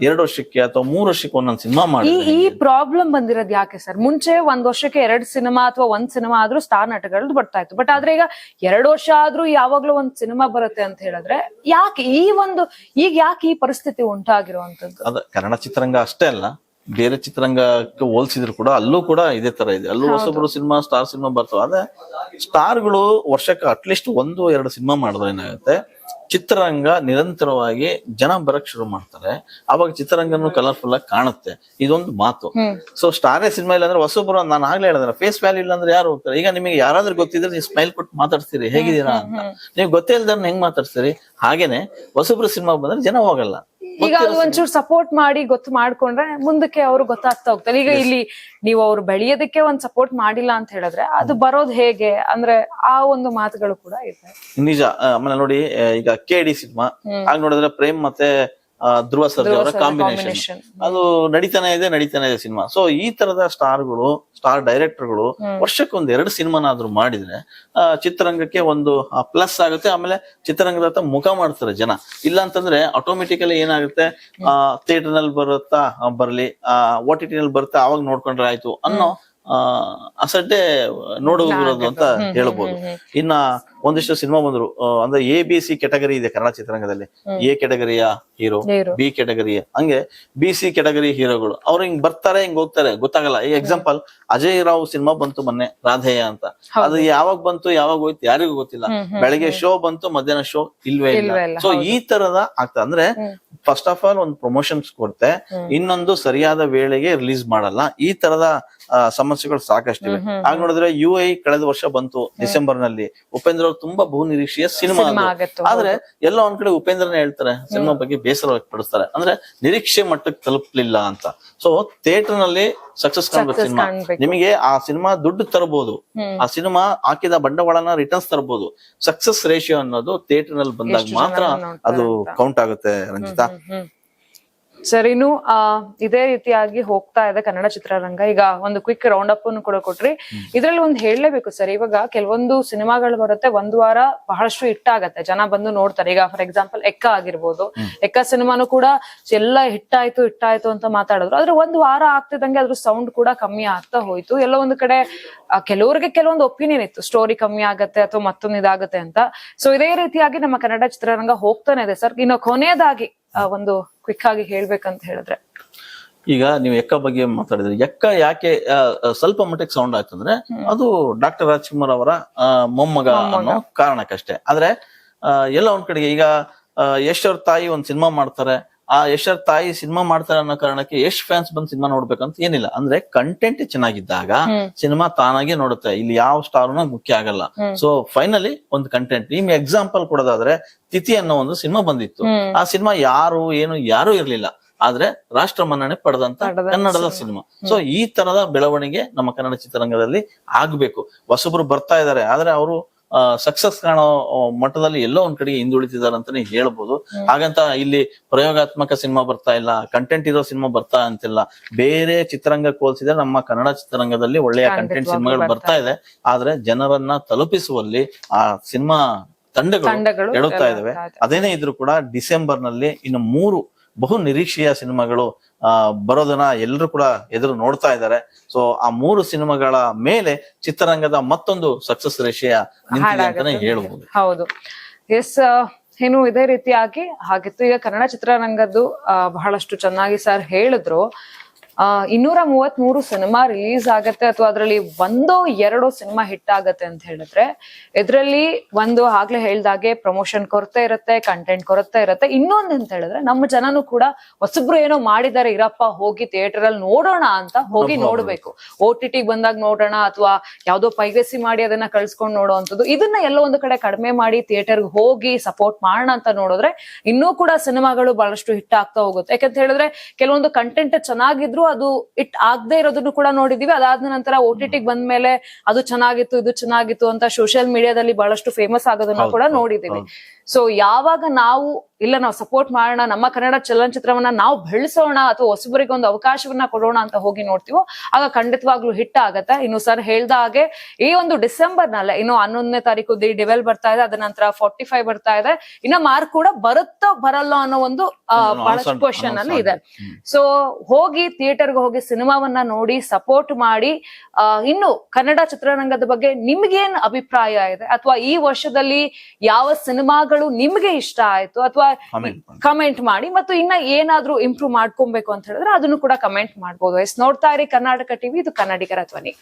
ಎರಡು ವರ್ಷಕ್ಕೆ ಅಥವಾ ಮೂರು ವರ್ಷಕ್ಕೆ ಒಂದೊಂದು ಸಿನಿಮಾ ಮಾಡಿ ಈ ಪ್ರಾಬ್ಲಮ್ ಬಂದಿರೋದು ಯಾಕೆ ಸರ್? ಮುಂಚೆ ಒಂದ್ ವರ್ಷಕ್ಕೆ ಎರಡ್ ಸಿನಿಮಾ ಅಥವಾ ಒಂದ್ ಸಿನಿಮಾ ಆದ್ರೂ ಸ್ಟಾರ್ ನಟಗಳದ್ದು ಬರ್ತಾ ಇತ್ತು. ಬಟ್ ಆದ್ರೆ ಈಗ ಎರಡು ವರ್ಷ ಆದ್ರೂ ಯಾವಾಗ್ಲೂ ಒಂದ್ ಸಿನಿಮಾ ಬರುತ್ತೆ ಅಂತ ಹೇಳಿದ್ರೆ ಯಾಕೆ ಈ ಒಂದು ಈಗ ಯಾಕೆ ಈ ಪರಿಸ್ಥಿತಿ ಉಂಟಾಗಿರುವಂತದ್ದು? ಅದ ಕನ್ನಡ ಚಿತ್ರರಂಗ ಅಷ್ಟೇ ಅಲ್ಲ ಬೇರೆ ಚಿತ್ರರಂಗಕ್ಕೆ ಹೋಲಿಸಿದ್ರು ಕೂಡ ಅಲ್ಲೂ ಕೂಡ ಇದೇ ತರ ಇದೆ. ಅಲ್ಲೂ ಹೊಸಬ್ರು ಸಿನಿಮಾ ಸ್ಟಾರ್ ಸಿನಿಮಾ ಬರ್ತವೆ. ಆದ್ರೆ ಸ್ಟಾರ್ಗಳು ವರ್ಷಕ್ಕೆ ಅಟ್ಲೀಸ್ಟ್ ಒಂದು ಎರಡು ಸಿನಿಮಾ ಮಾಡಿದ್ರೆ ಏನಾಗುತ್ತೆ? ಚಿತ್ರರಂಗ ನಿರಂತರವಾಗಿ ಜನ ಬರಕ್ ಶುರು ಮಾಡ್ತಾರೆ. ಅವಾಗ ಚಿತ್ರರಂಗನು ಕಲರ್ಫುಲ್ ಆಗಿ ಕಾಣುತ್ತೆ. ಇದೊಂದು ಮಾತು. ಸೊ ಸ್ಟಾರೇ ಸಿನಿಮಾ ಇಲ್ಲ ಅಂದ್ರೆ ಹೊಸಬ್ರು ನಾನು ಆಗ್ಲೇ ಹೇಳಿದ್ರೆ ಫೇಸ್ ವ್ಯಾಲ್ಯೂ ಇಲ್ಲ ಅಂದ್ರೆ ಯಾರು ಹೋಗ್ತಾರೆ? ಈಗ ನಿಮಗೆ ಯಾರಾದ್ರೂ ಗೊತ್ತಿದ್ರೆ ನೀವು ಸ್ಮೈಲ್ ಕೊಟ್ಟು ಮಾತಾಡ್ತೀರಿ ಹೇಗಿದ್ದೀರಾ ಅಂತ. ನೀವು ಗೊತ್ತೇ ಇಲ್ದಾರ ಹೆಂಗ್ ಮಾತಾಡ್ತೀರಿ ಹಾಗೇನೆ ಹೊಸಬ್ರು ಸಿನಿಮಾ ಬಂದ್ರೆ ಜನ ಹೋಗಲ್ಲ. ಈಗ ಅದು ಒಂಚೂರು ಸಪೋರ್ಟ್ ಮಾಡಿ ಗೊತ್ತು ಮಾಡ್ಕೊಂಡ್ರೆ ಮುಂದಕ್ಕೆ ಅವ್ರು ಗೊತ್ತಾಗ್ತಾ ಹೋಗ್ತಾರೆ. ಈಗ ಇಲ್ಲಿ ನೀವು ಅವ್ರು ಬೆಳೆಯೋದಕ್ಕೆ ಒಂದ್ ಸಪೋರ್ಟ್ ಮಾಡಿಲ್ಲ ಅಂತ ಹೇಳಿದ್ರೆ ಅದು ಬರೋದ್ ಹೇಗೆ? ಅಂದ್ರೆ ಆ ಒಂದು ಮಾತುಗಳು ಕೂಡ ಇದೆ. ನಿಜ ಆಮೇಲೆ ನೋಡಿ ಈಗ ಕೆ ಡಿ ಸಿನಿಮಾ ಹಾಗೆ ನೋಡಿದ್ರೆ ಪ್ರೇಮ್ ಮತ್ತೆ ಧ್ರುವ ಸರ್ಜಾ ಅವರ ಕಾಂಬಿನೇಷನ್ ಅದು ನಡೀತಾನೆ ಇದೆ ನಡೀತಾನೆ ಇದೆ ಸಿನಿಮಾ. ಸೊ ಈ ತರದ ಸ್ಟಾರ್ಗಳು ಸ್ಟಾರ್ ಡೈರೆಕ್ಟರ್ಗಳು ವರ್ಷಕ್ಕೆ ಒಂದ್ ಎರಡು ಸಿನಿಮಾನಾದ್ರೂ ಮಾಡಿದ್ರೆ ಆ, ಚಿತ್ರರಂಗಕ್ಕೆ ಒಂದು ಪ್ಲಸ್ ಆಗುತ್ತೆ. ಆಮೇಲೆ ಚಿತ್ರರಂಗದ ಹತ್ರ ಮುಖ ಮಾಡ್ತಾರೆ ಜನ. ಇಲ್ಲ ಅಂತಂದ್ರೆ ಆಟೋಮೆಟಿಕಲಿ ಏನಾಗುತ್ತೆ? ಥಿಯೇಟರ್ನಲ್ಲಿ ಬರುತ್ತಾ ಆ, ಬರ್ಲಿ ಓ ಟಿ ಟಿ ನಲ್ಲಿ ಬರುತ್ತಾ ಅವಾಗ ನೋಡ್ಕೊಂಡ್ರೆ ಆಯ್ತು ಅನ್ನೋ ಆ, ಅಸಡ್ಡೆ ನೋಡೋದು ಅಂತ ಹೇಳ್ಬೋದು. ಇನ್ನ ಒಂದಿಷ್ಟು ಸಿನಿಮಾ ಬಂದ್ರು. ಅಂದ್ರೆ ಎ ಬಿ ಸಿ ಕೆಟಗರಿ ಇದೆ ಕನ್ನಡ ಚಿತ್ರರಂಗದಲ್ಲಿ. ಎ ಕೆಟಗರಿಯ ಹೀರೋ. ಬಿ ಕೆಟಗರಿಯ ಹಂಗೆ ಬಿ ಸಿ ಕೆಟಗರಿ ಹೀರೋಗಳು ಅವ್ರು ಹಿಂಗ್ ಬರ್ತಾರೆ ಹಿಂಗ್ ಹೋಗ್ತಾರೆ ಗೊತ್ತಾಗಲ್ಲ. ಈ ಎಕ್ಸಾಂಪಲ್ ಅಜಯ್ ರಾವ್ ಸಿನಿಮಾ ಬಂತು ಮೊನ್ನೆ ರಾಧೇಯ ಅಂತ. ಅದು ಯಾವಾಗ ಬಂತು ಯಾವಾಗ ಹೋಯ್ತು ಯಾರಿಗೂ ಗೊತ್ತಿಲ್ಲ. ಬೆಳಗ್ಗೆ ಶೋ ಬಂತು ಮಧ್ಯಾಹ್ನ ಶೋ ಇಲ್ವೇ ಇಲ್ಲ. ಸೊ ಈ ತರದ ಆಗ್ತದೆ ಅಂದ್ರೆ ಫಸ್ಟ್ ಆಫ್ ಆಲ್ ಒಂದು ಪ್ರಮೋಷನ್ಸ್ ಕೊಡ್ತೆ. ಇನ್ನೊಂದು ಸರಿಯಾದ ವೇಳೆಗೆ ರಿಲೀಸ್ ಮಾಡಲ್ಲ. ಈ ತರದ ಸಮಸ್ಯೆಗಳು ಸಾಕಷ್ಟಿವೆ. ಆಗ ನೋಡಿದ್ರೆ ಯು ಐ ಕಳೆದ ವರ್ಷ ಬಂತು ಡಿಸೆಂಬರ್ನಲ್ಲಿ ಉಪೇಂದ್ರ ತುಂಬಾ ಬಹು ನಿರೀಕ್ಷೆಯ ಸಿನಿಮಾ ಆದ್ರೆ ಎಲ್ಲ ಒಂದ್ ಕಡೆ ಉಪೇಂದ್ರನೇ ಹೇಳ್ತಾರೆ ಸಿನಿಮಾ ಬಗ್ಗೆ ಬೇಸರ ವ್ಯಕ್ತಪಡಿಸ್ತಾರೆ ಅಂದ್ರೆ ನಿರೀಕ್ಷೆ ಮಟ್ಟಕ್ಕೆ ತಲುಪಲಿಲ್ಲ ಅಂತ. ಸೊ ಥಿಯೇಟರ್ನಲ್ಲಿ ಸಕ್ಸಸ್ ಕಾಣ್ಬೇಕು ಸಿನಿಮಾ. ನಿಮಗೆ ಆ ಸಿನಿಮಾ ದುಡ್ಡು ತರಬಹುದು ಆ ಸಿನಿಮಾ ಹಾಕಿದ ಬಂಡವಾಳನ ರಿಟರ್ನ್ಸ್ ತರಬಹುದು ಸಕ್ಸಸ್ ರೇಷಿಯೋ ಅನ್ನೋದು ಥಿಯೇಟರ್ನಲ್ಲಿ ಬಂದಾಗ ಮಾತ್ರ ಅದು ಕೌಂಟ್ ಆಗುತ್ತೆ ರಂಜಿತಾ. ಸರ್ ಇನ್ನು ಆ ಇದೇ ರೀತಿಯಾಗಿ ಹೋಗ್ತಾ ಇದೆ ಕನ್ನಡ ಚಿತ್ರರಂಗ. ಈಗ ಒಂದು ಕ್ವಿಕ್ ರೌಂಡ್ ಅಪ್ ಅನ್ನು ಕೂಡ ಕೊಟ್ರಿ. ಇದ್ರಲ್ಲಿ ಒಂದು ಹೇಳಲೇಬೇಕು ಸರ್. ಇವಾಗ ಕೆಲವೊಂದು ಸಿನಿಮಾಗಳು ಬರುತ್ತೆ ಒಂದು ವಾರ ಬಹಳಷ್ಟು ಹಿಟ್ ಆಗತ್ತೆ. ಜನ ಬಂದು ನೋಡ್ತಾರೆ. ಈಗ ಫಾರ್ ಎಕ್ಸಾಂಪಲ್ ಎಕ್ಕ ಆಗಿರ್ಬೋದು. ಎಕ್ಕ ಸಿನಿಮಾನು ಕೂಡ ಎಲ್ಲ ಹಿಟ್ ಆಯ್ತು ಹಿಟ್ ಆಯ್ತು ಅಂತ ಮಾತಾಡಿದ್ರು. ಆದ್ರೆ ಒಂದು ವಾರ ಆಗ್ತಿದಂಗೆ ಅದ್ರ ಸೌಂಡ್ ಕೂಡ ಕಮ್ಮಿ ಆಗ್ತಾ ಹೋಯ್ತು. ಎಲ್ಲ ಒಂದು ಕಡೆ ಕೆಲವರಿಗೆ ಕೆಲವೊಂದು ಒಪಿನಿಯನ್ ಇತ್ತು. ಸ್ಟೋರಿ ಕಮ್ಮಿ ಆಗತ್ತೆ ಅಥವಾ ಮತ್ತೊಂದು ಇದಾಗತ್ತೆ ಅಂತ. ಸೊ ಇದೇ ರೀತಿಯಾಗಿ ನಮ್ಮ ಕನ್ನಡ ಚಿತ್ರರಂಗ ಹೋಗ್ತಾನೆ ಇದೆ ಸರ್. ಇನ್ನು ಕೊನೆಯದಾಗಿ ಒಂದು ಕ್ವಿಕ್ ಆಗಿ ಹೇಳ್ಬೇಕಂತ ಹೇಳಿದ್ರೆ. ಈಗ ನೀವು ಎಕ್ಕ ಬಗ್ಗೆ ಮಾತಾಡಿದ್ರಿ. ಎಕ್ಕ ಯಾಕೆ ಸ್ವಲ್ಪ ಮಟ್ಟಿಗೆ ಸೌಂಡ್ ಆಯ್ತಂದ್ರೆ ಅದು ಡಾಕ್ಟರ್ ರಾಜ್ಕುಮಾರ್ ಅವರ ಮೊಮ್ಮಗ ಅನ್ನೋ ಕಾರಣಕ್ಕಷ್ಟೇ. ಆದ್ರೆ ಎಲ್ಲ ಒಂದ್ ಕಡೆಗೆ ಈಗ ಯಶ್ ಅವ್ರ ತಾಯಿ ಒಂದ್ ಸಿನಿಮಾ ಮಾಡ್ತಾರೆ. ಆ ಯಶರ್ ತಾಯಿ ಸಿನಿಮಾ ಮಾಡ್ತಾರೆ ಅನ್ನೋ ಕಾರಣಕ್ಕೆ ಯಶ್ ಫ್ಯಾನ್ಸ್ ಬಂದು ಸಿನಿಮಾ ನೋಡ್ಬೇಕಂತ ಏನಿಲ್ಲ. ಅಂದ್ರೆ ಕಂಟೆಂಟ್ ಚೆನ್ನಾಗಿದ್ದಾಗ ಸಿನಿಮಾ ತಾನಾಗೆ ನೋಡುತ್ತೆ. ಇಲ್ಲಿ ಯಾವ ಸ್ಟಾರ್ನ ಮುಖ್ಯ ಆಗಲ್ಲ. ಸೊ ಫೈನಲಿ ಒಂದು ಕಂಟೆಂಟ್ ನಿಮ್ ಎಕ್ಸಾಂಪಲ್ ಕೊಡೋದಾದ್ರೆ ತಿಥಿ ಅನ್ನೋ ಒಂದು ಸಿನಿಮಾ ಬಂದಿತ್ತು. ಆ ಸಿನಿಮಾ ಯಾರು ಏನು ಯಾರು ಇರ್ಲಿಲ್ಲ. ಆದ್ರೆ ರಾಷ್ಟ್ರ ಮನ್ನಣೆ ಪಡೆದಂತ ಕನ್ನಡದ ಸಿನಿಮಾ. ಸೊ ಈ ತರದ ಬೆಳವಣಿಗೆ ನಮ್ಮ ಕನ್ನಡ ಚಿತ್ರರಂಗದಲ್ಲಿ ಆಗ್ಬೇಕು. ಹೊಸಬ್ರು ಬರ್ತಾ ಇದಾರೆ. ಆದ್ರೆ ಅವರು ಸಕ್ಸಸ್ ಕಾಣೋ ಮಟ್ಟದಲ್ಲಿ ಎಲ್ಲೋ ಒಂದ್ ಕಡೆ ಹಿಂದುಳಿತಿದ್ದಾರೆ ಅಂತಾನೆ ಹೇಳ್ಬೋದು. ಹಾಗಂತ ಇಲ್ಲಿ ಪ್ರಯೋಗಾತ್ಮಕ ಸಿನಿಮಾ ಬರ್ತಾ ಇಲ್ಲ ಕಂಟೆಂಟ್ ಇರೋ ಸಿನಿಮಾ ಬರ್ತಾ ಅಂತಿಲ್ಲ. ಬೇರೆ ಚಿತ್ರರಂಗ ಹೋಲಿಸಿದ್ರೆ ನಮ್ಮ ಕನ್ನಡ ಚಿತ್ರರಂಗದಲ್ಲಿ ಒಳ್ಳೆಯ ಕಂಟೆಂಟ್ ಸಿನಿಮಾಗಳು ಬರ್ತಾ ಇದೆ. ಆದ್ರೆ ಜನರನ್ನ ತಲುಪಿಸುವಲ್ಲಿ ಆ ಸಿನಿಮಾ ತಂಡಗಳು ತಂಡಗಳು ಎಡುತ್ತಾ ಇದಾವೆ. ಅದೇನೇ ಇದ್ರು ಕೂಡ ಡಿಸೆಂಬರ್ನಲ್ಲಿ ಇನ್ನು ಮೂರು ಬಹು ನಿರೀಕ್ಷೆಯ ಸಿನಿಮಾಗಳು ಬರೋದನ್ನ ಎಲ್ಲರೂ ಕೂಡ ಎದುರು ನೋಡ್ತಾ ಇದ್ದಾರೆ. ಸೊ ಆ ಮೂರು ಸಿನಿಮಾಗಳ ಮೇಲೆ ಚಿತ್ರರಂಗದ ಮತ್ತೊಂದು ಸಕ್ಸಸ್ ರೇಷೆಯ ಹೇಳಬಹುದು ಅಂತಾನೆ ಹೇಳ್ಬೋದು. ಹೌದು. ಎಸ್ ಏನು ಇದೇ ರೀತಿಯಾಗಿ ಹಾಗಿತ್ತು. ಈಗ ಕನ್ನಡ ಚಿತ್ರರಂಗದ್ದು ಬಹಳಷ್ಟು ಚೆನ್ನಾಗಿ ಸರ್ ಹೇಳಿದ್ರು. ಆ ಇನ್ನೂರ ಮೂವತ್ ಮೂರು ಸಿನಿಮಾ ರಿಲೀಸ್ ಆಗತ್ತೆ ಅಥವಾ ಅದರಲ್ಲಿ ಒಂದೋ ಎರಡೋ ಸಿನಿಮಾ ಹಿಟ್ ಆಗತ್ತೆ ಅಂತ ಹೇಳಿದ್ರೆ ಇದರಲ್ಲಿ ಒಂದು ಆಗ್ಲೇ ಹೇಳ್ದಾಗೆ ಪ್ರಮೋಷನ್ ಕೊರತೆ ಇರುತ್ತೆ ಕಂಟೆಂಟ್ ಕೊರತೆ ಇರುತ್ತೆ. ಇನ್ನೊಂದು ಅಂತ ಹೇಳಿದ್ರೆ ನಮ್ಮ ಜನನು ಕೂಡ ಹೊಸಬ್ರು ಏನೋ ಮಾಡಿದ್ದಾರೆ ಇರಪ್ಪ ಹೋಗಿ ಥಿಯೇಟರ್ ಅಲ್ಲಿ ನೋಡೋಣ ಅಂತ ಹೋಗಿ ನೋಡ್ಬೇಕು. ಓ ಟಿ ಟಿ ಬಂದಾಗ ನೋಡೋಣ ಅಥವಾ ಯಾವ್ದೋ ಪೈರಸಿ ಮಾಡಿ ಅದನ್ನ ಕಳ್ಸ್ಕೊಂಡ್ ನೋಡೋವಂಥದ್ದು ಇದನ್ನ ಎಲ್ಲೋ ಒಂದು ಕಡೆ ಕಡಿಮೆ ಮಾಡಿ ಥಿಯೇಟರ್ಗೆ ಹೋಗಿ ಸಪೋರ್ಟ್ ಮಾಡೋಣ ಅಂತ ನೋಡಿದ್ರೆ ಇನ್ನೂ ಕೂಡ ಸಿನಿಮಾಗಳು ಬಹಳಷ್ಟು ಹಿಟ್ ಆಗ್ತಾ ಹೋಗುತ್ತೆ. ಯಾಕಂತ ಹೇಳಿದ್ರೆ ಕೆಲವೊಂದು ಕಂಟೆಂಟ್ ಚೆನ್ನಾಗಿದ್ರು ಅದು ಇಟ್ ಆಗದೆ ಇರೋದನ್ನು ಕೂಡ ನೋಡಿದೀವಿ. ಅದಾದ ನಂತರ ಓ ಟಿ ಟಿಗೆ ಬಂದ್ಮೇಲೆ ಅದು ಚೆನ್ನಾಗಿತ್ತು ಇದು ಚೆನ್ನಾಗಿತ್ತು ಅಂತ ಸೋಷಿಯಲ್ ಮೀಡಿಯಾದಲ್ಲಿ ಬಹಳಷ್ಟು ಫೇಮಸ್ ಆಗೋದನ್ನ ಕೂಡ ನೋಡಿದೀವಿ. ಸೊ ಯಾವಾಗ ನಾವು ಇಲ್ಲ ನಾವು ಸಪೋರ್ಟ್ ಮಾಡೋಣ ನಮ್ಮ ಕನ್ನಡ ಚಲನಚಿತ್ರವನ್ನ ನಾವು ಬೆಳೆಸೋಣ ಅಥವಾ ಹೊಸಬರಿಗೆ ಒಂದು ಅವಕಾಶವನ್ನ ಕೊಡೋಣ ಅಂತ ಹೋಗಿ ನೋಡ್ತೀವೋ ಆಗ ಖಂಡಿತವಾಗ್ಲೂ ಹಿಟ್ ಆಗತ್ತೆ. ಇನ್ನು ಸರ್ ಹೇಳ್ದ ಹಾಗೆ ಈ ಒಂದು ಡಿಸೆಂಬರ್ ನಲ್ಲೇ ಇನ್ನು ಹನ್ನೊಂದನೇ ತಾರೀಕು ದಿ ಡಿವೆಲ್ ಬರ್ತಾ ಇದೆ ಅದ ನಂತರ ಫಾರ್ಟಿ ಫೈವ್ ಬರ್ತಾ ಇದೆ. ಇನ್ನು ಮಾರ್ಕ್ ಕೂಡ ಬರುತ್ತೋ ಬರಲ್ಲ ಅನ್ನೋ ಒಂದು ಬಹಳಷ್ಟು ಕ್ವಶನ್ ಅಲ್ಲಿ ಇದೆ. ಸೊ ಹೋಗಿ ಥಿಯೇಟರ್ಗೆ ಹೋಗಿ ಸಿನಿಮಾವನ್ನ ನೋಡಿ ಸಪೋರ್ಟ್ ಮಾಡಿ ಇನ್ನು ಕನ್ನಡ ಚಿತ್ರರಂಗದ ಬಗ್ಗೆ ನಿಮ್ಗೇನ್ ಅಭಿಪ್ರಾಯ ಇದೆ? ಅಥವಾ ಈ ವರ್ಷದಲ್ಲಿ ಯಾವ ಸಿನಿಮಾಗಳು ನಿಮ್ಗೆ ಇಷ್ಟ ಆಯ್ತು ಅಥವಾ ಕಮೆಂಟ್ ಮಾಡಿ. ಮತ್ತು ಇನ್ನ ಏನಾದ್ರೂ ಇಂಪ್ರೂವ್ ಮಾಡ್ಕೊಬೇಕು ಅಂತ ಹೇಳಿದ್ರೆ ಅದನ್ನು ಕೂಡ ಕಮೆಂಟ್ ಮಾಡ್ಬೋದು. ಎಸ್ ನೋಡ್ತಾ ಇರಿ ಕರ್ನಾಟಕ ಟಿವಿ ಇದು ಕನ್ನಡಿಗರ ಧ್ವನಿ.